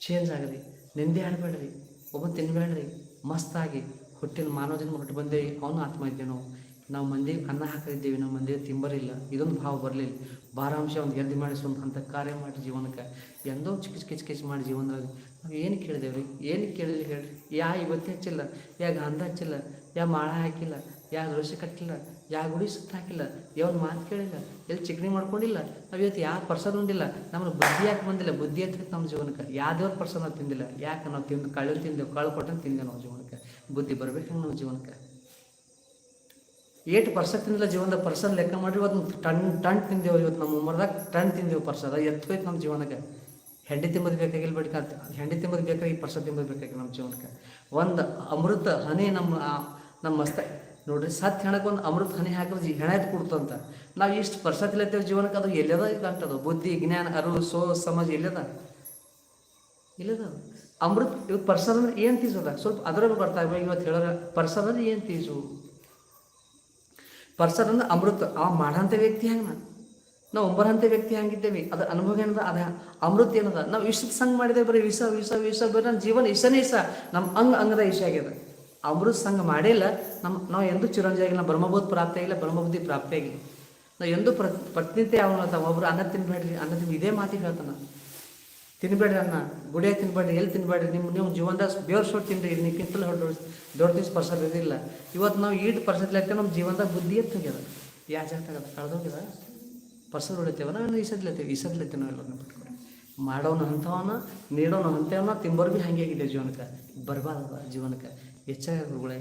ಚೇಂಜ್ ಆಗ್ರಿ ನಿಂದೆ ಆಡಬೇಡ್ರಿ ಒಬ್ಬ ತಿನ್ಬೇಡ್ರಿ. ಮಸ್ತಾಗಿ. ಹುಟ್ಟಿನ ಮಾನವ ಜನ್ಮ ಹುಟ್ಟು ಬಂದೇವಿ ಅವನು ಆತ್ಮ ನಾವು. ಮಂದಿಗೆ ಅನ್ನ ಹಾಕಿದ್ದೇವೆ ನಾವು ಮಂದಿ ತಿಂಬರಿಲ್ಲ. ಇದೊಂದು ಭಾವ ಬರಲಿಲ್ಲ. ಭಾರಾಂಶ ಒಂದು ಗೆದ್ದು ಅಂತ ಕಾರ್ಯ ಮಾಡಿ ಜೀವನಕ್ಕೆ ಎಂದೋ ಚಿಕ್ಕ ಚಿಕ್ಕ ಕಿಚ್ ಮಾಡಿ ಜೀವನದಾಗ ನಾವು ಏನು ಕೇಳಿದೇವ್ರಿ? ಏನು ಕೇಳಿದ್ರಿ ಹೇಳ್ರಿ? ಯಾ ಇವತ್ತು ಹಚ್ಚಿಲ್ಲ, ಯಾ ಗಂಧ ಹಚ್ಚಿಲ್ಲ, ಯಾ ಮಾಳ ಹಾಕಿಲ್ಲ, ಯಾ ದೋಸೆ ಕಟ್ಟಿಲ್ಲ ಯಾ ಗುಡಿ ಸುತ್ತಾಕಿಲ್ಲ ಯಾವನ್ ಮಾತು ಕೇಳಿಲ್ಲ? ಎಲ್ಲಿ ಚಿಕಣಿ ಮಾಡ್ಕೊಂಡಿಲ್ಲ? ನಾವು ಇವತ್ತು ಯಾವ ಪರ್ಸನ್ ಉಂಡಿಲ್ಲ? ನಮ್ಮನ್ನು ಬುದ್ಧಿ ಯಾಕೆ ಬಂದಿಲ್ಲ? ಬುದ್ಧಿ ಅಂತ ನಮ್ಮ ಜೀವನಕ್ಕೆ. ಯಾವ ದೇವ್ರ ಪರ್ಸನ್ ನಾವು ತಿಂದಿಲ್ಲ? ಯಾಕೆ ನಾವು ತಿಂದು ಕಳ್ಳು ತಿಂದೆವು ಕಳ್ಳು ಕೊಟ್ಟಂಗೆ ತಿಂದೆವು ನಾವು ಜೀವನಕ್ಕೆ? ಬುದ್ಧಿ ಬರ್ಬೇಕು ನಮ್ಮ ಜೀವನಕ್ಕೆ? ಏಟ್ ಪರ್ಸ ತಿಂದಿಲ್ಲ ಜೀವನದ ಪರ್ಸನ್ ಲೆಕ್ಕ ಮಾಡಿರಿ, ಇವತ್ತು ಟನ್ ಟನ್ ತಿಂದೇವು ಇವತ್ತು ನಮ್ಮ ಉಮರ್ದಾಗ ಟನ್ ತಿಂದೆವು ಪರ್ಸ ಅದ ಎತ್ತು ಹೋಯ್ತು ನಮ್ಮ ಜೀವನಕ್ಕೆ. ಹೆಂಡಿ ತಿಂಬದು ಬೇಕಾಗಿಲ್ಲ ಬೇಡ ಹೆಂಡಿ ತಿಂಬದು ಬೇಕಾಗಿ ಪರ್ಸ ತಿಂಬದು ಬೇಕಾಗಿ ನಮ್ಮ ಜೀವನಕ್ಕೆ? ಒಂದು ಅಮೃತ, ಹನಿ ನಮ್ಮ ನಮ್ಮ ಮಸ್ತ ನೋಡ್ರಿ, ಸತ್ ಹೆಣಕ್ಕೆ ಒಂದು ಅಮೃತ ಹನಿ ಹಾಕಿದ್ರೆ ಹೆಣ ಎತ್ ಕೊಡ್ತಂತ. ನಾವು ಇಷ್ಟು ಪರ್ಸತಿಲತ್ತೇವೆ ಜೀವನಕ್ಕೆ, ಅದು ಎಲ್ಲದ ಗಂಟದು ಬುದ್ಧಿ, ಜ್ಞಾನ ಅರು ಸೋ ಸಮಾಜ ಎಲ್ಲದ? ಇಲ್ಲದ ಅಮೃತ ಇವತ್ತು ಪರ್ಸನ್ ಅಂದ್ರೆ ಏನು ತೀಸದ ಸ್ವಲ್ಪ ಅದರಲ್ಲೂ ಬರ್ತಾ ಇವತ್ತು ಹೇಳೋರ ಪರ್ಸನ್ ಅಂದ್ರೆ ಏನು ತೀಸು ಪರ್ಸನ್ ಅಂದ್ರೆ ಅಮೃತ. ಆ ಮಾಡಂಥ ವ್ಯಕ್ತಿ ಹೆಂಗೆ ನಾನು ನಾವು ಒಂಬರಂಥ ವ್ಯಕ್ತಿ ಹಂಗಿದ್ದೇವೆ? ಅದ ಅನುಭವ ಏನದ? ಅದ ಅಮೃತ ಏನದ? ನಾವು ಇಷ್ಟ ಸಂಘ ಮಾಡಿದೆ ಬರೀ ವಿಷ ವಿಷ ವಿಷ, ಬರೀ ನನ್ನ ಜೀವನ ಇಷ್ಟನೇ ಇಸ ನಮ್ಮ ಅಂಗ ಅಂಗದ ಇಶ ಆಗ್ಯದ. ಅಮೃತ ಸಂಘ ಮಾಡಿಲ್ಲ ನಮ್ಮ ನಾವು ಎಂದೂ ಆಗಿಲ್ಲ ಬ್ರಹ್ಮಬೋಧ ಪ್ರಾಪ್ತಿ ಆಗಿಲ್ಲ, ಬ್ರಹ್ಮಬುದ್ಧಿ ಪ್ರಾಪ್ತಿ ಆಗಿಲ್ಲ. ನಾವು ಎಂದೂ ಪ್ರ ಪ್ರತಿನಿತ್ಯ ಅವನ ಒಬ್ರು ಅನ್ನ ತಿನ್ಬೇಡ್ರಿ, ಅನ್ನ ತಿನ್ ಇದೇ ಮಾತು ಹೇಳ್ತಾನೆ. ತಿನ್ಬೇಡ್ರಿ ಅನ್ನ, ಗುಡಿಯಾಗ ತಿನ್ಬೇಡ್ರಿ, ಎಲ್ಲಿ ತಿನ್ಬೇಡ್ರಿ ನಿಮ್ಮ ನಿಮ್ಮ ಜೀವನದಾಗ ಬೇವ್ರ ಸೊಟ್ಟು ತಿನ್ರಿ ಇದಕ್ಕಿಂತಲೂ ದೊಡ್ಡ ದೊಡ್ಡ ದಿವಸ ಪರ್ಸಲ್ ಇರಲಿಲ್ಲ ಇವತ್ತು ನಾವು ಈಟ್ ಪರ್ಸಲ್ ನಮ್ಮ ಜೀವನದಾಗ ಬುದ್ಧಿ ಎತ್ತೋಗ್ಯದ ಹೋಗ್ಯದ. ಯಾಕೆ ಜಾಗ್ತಾಗದ ಕಳೆದೋಗ್ಯದ ಪರ್ಸಲ್ ಹೊಡಿತೇವ ನಾವು ಈಸದ್ಲತ್ತೇವೆ ಈಸದ್ಲತ್ತೇವೆ ಎಲ್ಲರನ್ನ ಬಿಟ್ಕೊಂಡು. ಮಾಡೋನು ಅಂಥವನ್ನ ನೀಡೋನು ಅಂಥವನ್ನ ತಿಂಬೋರು ಭೀ ಹಾಗೆ ಆಗಿದೆ ಜೀವನಕ್ಕೆ. ಬರಬಾರ್ದ ಜೀವನಕ್ಕೆ. ಎಚ್ಚರ ಗುರುಗಳೇ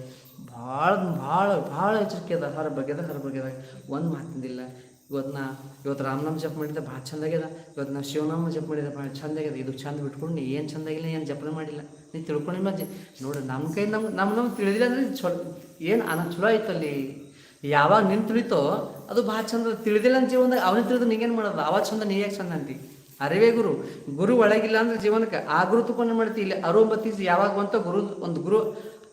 ಭಾಳ ಭಾಳ ಭಾಳ ಎಚ್ಚರಿಕೆ ಅದ. ಹರ ಬಗ್ಗೆದ ಹರ ಬಗ್ಗೆದ ಒಂದು ಮಾತಿಂದಿಲ್ಲ ಇವತ್ತು ನಾ, ಇವತ್ತು ರಾಮನಾಮ ಜಪ ಮಾಡಿದ ಭಾಳ ಚಂದ ಆಗ್ಯದ. ಇವತ್ತು ನಾ ಶಿವನಾಮ ಜಪ ಮಾಡಿದ ಭಾಳ ಚಂದ ಆಗ್ಯದ. ಇದು ಚಂದ ಬಿಟ್ಕೊಂಡು ಏನು ಚಂದಾಗಿಲ್ಲ ಏನು ಜಪನೆ ಮಾಡಿಲ್ಲ. ನೀ ತಿಳ್ಕೊಂಡು ಮತ್ತೆ ನೋಡಿ ನಮ್ಮ ಕೈ ನಮ್ಗೆ ನಮ್ಮ ನಮ್ಗೆ ತಿಳಿದಿಲ್ಲ ಅಂದ್ರೆ ಚಲೋ, ಏನು ಅನ ಚಲೋ ಆಯ್ತಲ್ಲಿ? ಯಾವಾಗ ನಿನ್ನ ತಿಳಿತೋ ಅದು ಭಾಳ ಚಂದ ತಿಳಿದಿಲ್ಲ ಅಂತ ಜೀವನದಾಗ ಅವನೇ ತಿಳಿದು ಏನು ಮಾಡೋದು? ಅವಾಗ ಚಂದ, ನೀ ಯಾಕೆ ಚಂದ ಅಂತಿ ಅರಿವೇ ಗುರು. ಗುರು ಒಳಗಿಲ್ಲ ಅಂದ್ರೆ ಜೀವನಕ್ಕೆ ಆ ಗುರು ತುಕೊಂಡು ಮಾಡ್ತಿ. ಇಲ್ಲಿ ಅರುಂಬತ್ತಿ ಯಾವಾಗ ಬಂತೋ ಗುರು, ಒಂದು ಗುರು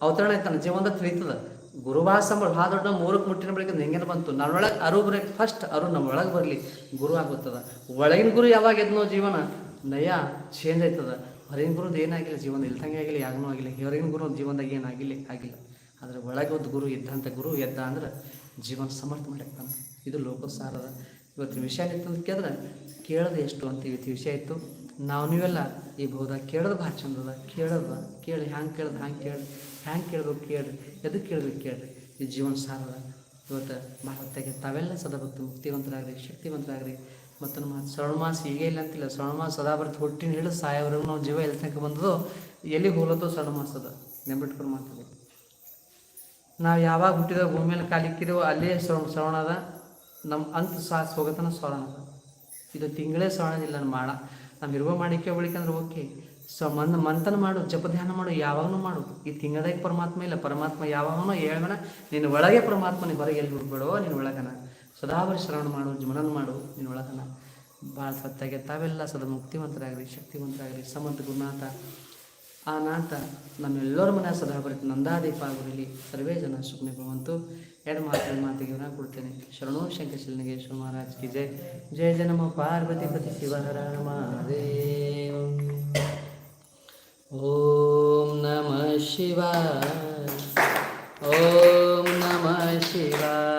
ಅವತರಣ ಆಯ್ತಾನ ಜೀವನದಾಗ ತಿಳಿತದ ಗುರು ಭಾಳ ದೊಡ್ಡ ಮೂರಕ್ಕೆ ಮುಟ್ಟಿನ ಬಳಿಕ ಹೆಂಗೇನು ಬಂತು. ನನ್ನೊಳಗೆ ಅರು ಫಸ್ಟ್ ಅರು ನಮ್ಮೊಳಗೆ ಬರಲಿ, ಗುರು ಆಗುತ್ತದ. ಒಳಗಿನ ಗುರು ಯಾವಾಗ ಎದ್ನೋ ಜೀವನ, ನಯ, ಚೇಂಜ್ ಆಯ್ತದ ಹೊರಗಿನ ಗುರುದು ಏನಾಗಿಲ್ಲ, ಜೀವನ ಇಲ್ದಂಗೆ ಆಗಿಲ್ಲ ಯಾಗನೂ ಆಗಿಲ್ಲ. ಹೊರಗಿನ ಗುರು ಜೀವನದಾಗ ಏನಾಗಿಲ್ಲ, ಆಗಿಲ್ಲ. ಆದರೆ ಒಳಗೆ ಒಂದು ಗುರು ಇದ್ದಂಥ ಗುರು ಎದ್ದ ಅಂದ್ರೆ ಜೀವನ ಸಮರ್ಥ ಮಾಡಿರ್ತಾನೆ ಇದು ಲೋಕೋತ್ಸಾರದ ಇವತ್ತಿನ ವಿಷಯ ಇತ್ತು ಕೇಳಿದ್ರೆ, ಕೇಳೋದು ಎಷ್ಟು ಅಂತ ಇವತ್ತಿನ ವಿಷಯ ಇತ್ತು. ನಾವು ನೀವೆಲ್ಲ ಈ ಬೋಧ ಕೇಳೋದು ಭಾಳ ಚಂದದ, ಕೇಳೋದ ಕೇಳಿ ಹ್ಯಾಂಗೆ ಕೇಳ್ದು, ಹ್ಯಾಂಗೆ ಕೇಳಿ ಹ್ಯಾಂಗೆ ಕೇಳ್ಬೇಕು ಕೇಳ್ರಿ ಎದಕ್ಕೆ ಕೇಳ್ಬೇಕು ಕೇಳ್ರಿ ಈ ಜೀವನ ಸಾರದ ಇವತ್ತು ಭಾಳ ತಾವೆಲ್ಲ ಸದಾಭಕ್ತಿ ಮುಕ್ತಿವಂತರಾಗ್ರಿ, ಶಕ್ತಿವಂತರಾಗ್ರಿ. ಮತ್ತು ನಮ್ಮ ಶ್ರವಣ ಮಾಸ ಹೀಗೆ ಇಲ್ಲ ಅಂತಿಲ್ಲ, ಶ್ರವಣ ಮಾಸ ಸದಾ ಬರ್ತು ಹುಟ್ಟಿನ ಹಿಡಿದು ಸಾಯವರೆಗೂ ನಾವು ಜೀವ ಎಲ್ಲಿ ತನಕ ಬಂದದೋ ಎಲ್ಲಿ ಹೋಲತ್ತೋ ಶ್ರವಣ ಮಾಸದ ನೆಂಬಿಟ್ಕೊಂಡು ಮಾತಾಡಿ. ನಾವು ಯಾವಾಗ ಹುಟ್ಟಿದ ಭೂಮಿಯಲ್ಲಿ ಮೇಲೆ ಕಾಲಿಕ್ಕಿದೆವೋ ಅಲ್ಲೇ ಶ್ರವಣ ಶ್ರವಣ ನಮ್ಮ ಅಂತ ಸಾಸ್ ಹೋಗತನ ಅದ. ಇದು ತಿಂಗಳೇ ಇಲ್ಲ, ಮಾಡ. ನಾವು ಇರುವ ಮಾಡಿಕೆ ಬಳಿಕಂದ್ರೆ ಓಕೆ. ಸೊ ಮನ್ ಮಂಥನ ಮಾಡು, ಜಪ ಧ್ಯಾನ ಮಾಡು, ಯಾವಾಗಲೂ ಮಾಡು. ಈ ತಿಂಗಳದಾಗ ಪರಮಾತ್ಮ ಇಲ್ಲ, ಪರಮಾತ್ಮ ಯಾವಾಗನೋ ಹೇಳ್ವನ ನಿನ್ನ ಒಳಗೆ ಪರಮಾತ್ಮ ನೀನು ಹೊರಗೆ ಎಲ್ಲಿ ಹುಡ್ಬೇಡೋ ನಿನ್ನ ಒಳಗನ. ಸದಾಬರಿ ಶ್ರವಣ ಮಾಡು, ಜಮನನ ಮಾಡು ನಿನ್ನ ಒಳಗನ. ಭಾಳ ಸತ್ತಾಗೆ ತಾವೆಲ್ಲ ಸದಾ ಮುಕ್ತಿವಂತರಾಗ್ರಿ ಶಕ್ತಿವಂತರಾಗ್ರಿ. ಸಮಂತ ಗುರುನಾಥ ಆ ನಾಥ ನಮ್ಮೆಲ್ಲರ ಮನೆ ಸದಾ ಬರೀತು ನಂದಾದೀಪ ಆಗಿರಲಿ ಸರ್ವೇ ಜನ ಸುಮ್ಮನೆ ಭವಂತು ಎರಡು ಮಾತು ಮಾತಿಗೆ ನಾನು ಕೊಡ್ತೇನೆ ಶರಣೋ ಶಂಕರಶಿಲನಿಗೆ ಮಹಾರಾಜ್ ಕಿ ಜಯ ಜಯ ಜಯ ನಮ ಪಾರ್ವತಿ ಪತಿ ಶಿವಹರ ಮಹಾದೇವ ಓಂ ನಮಃ ಶಿವಾಯ ಓಂ ನಮಃ ಶಿವಾಯ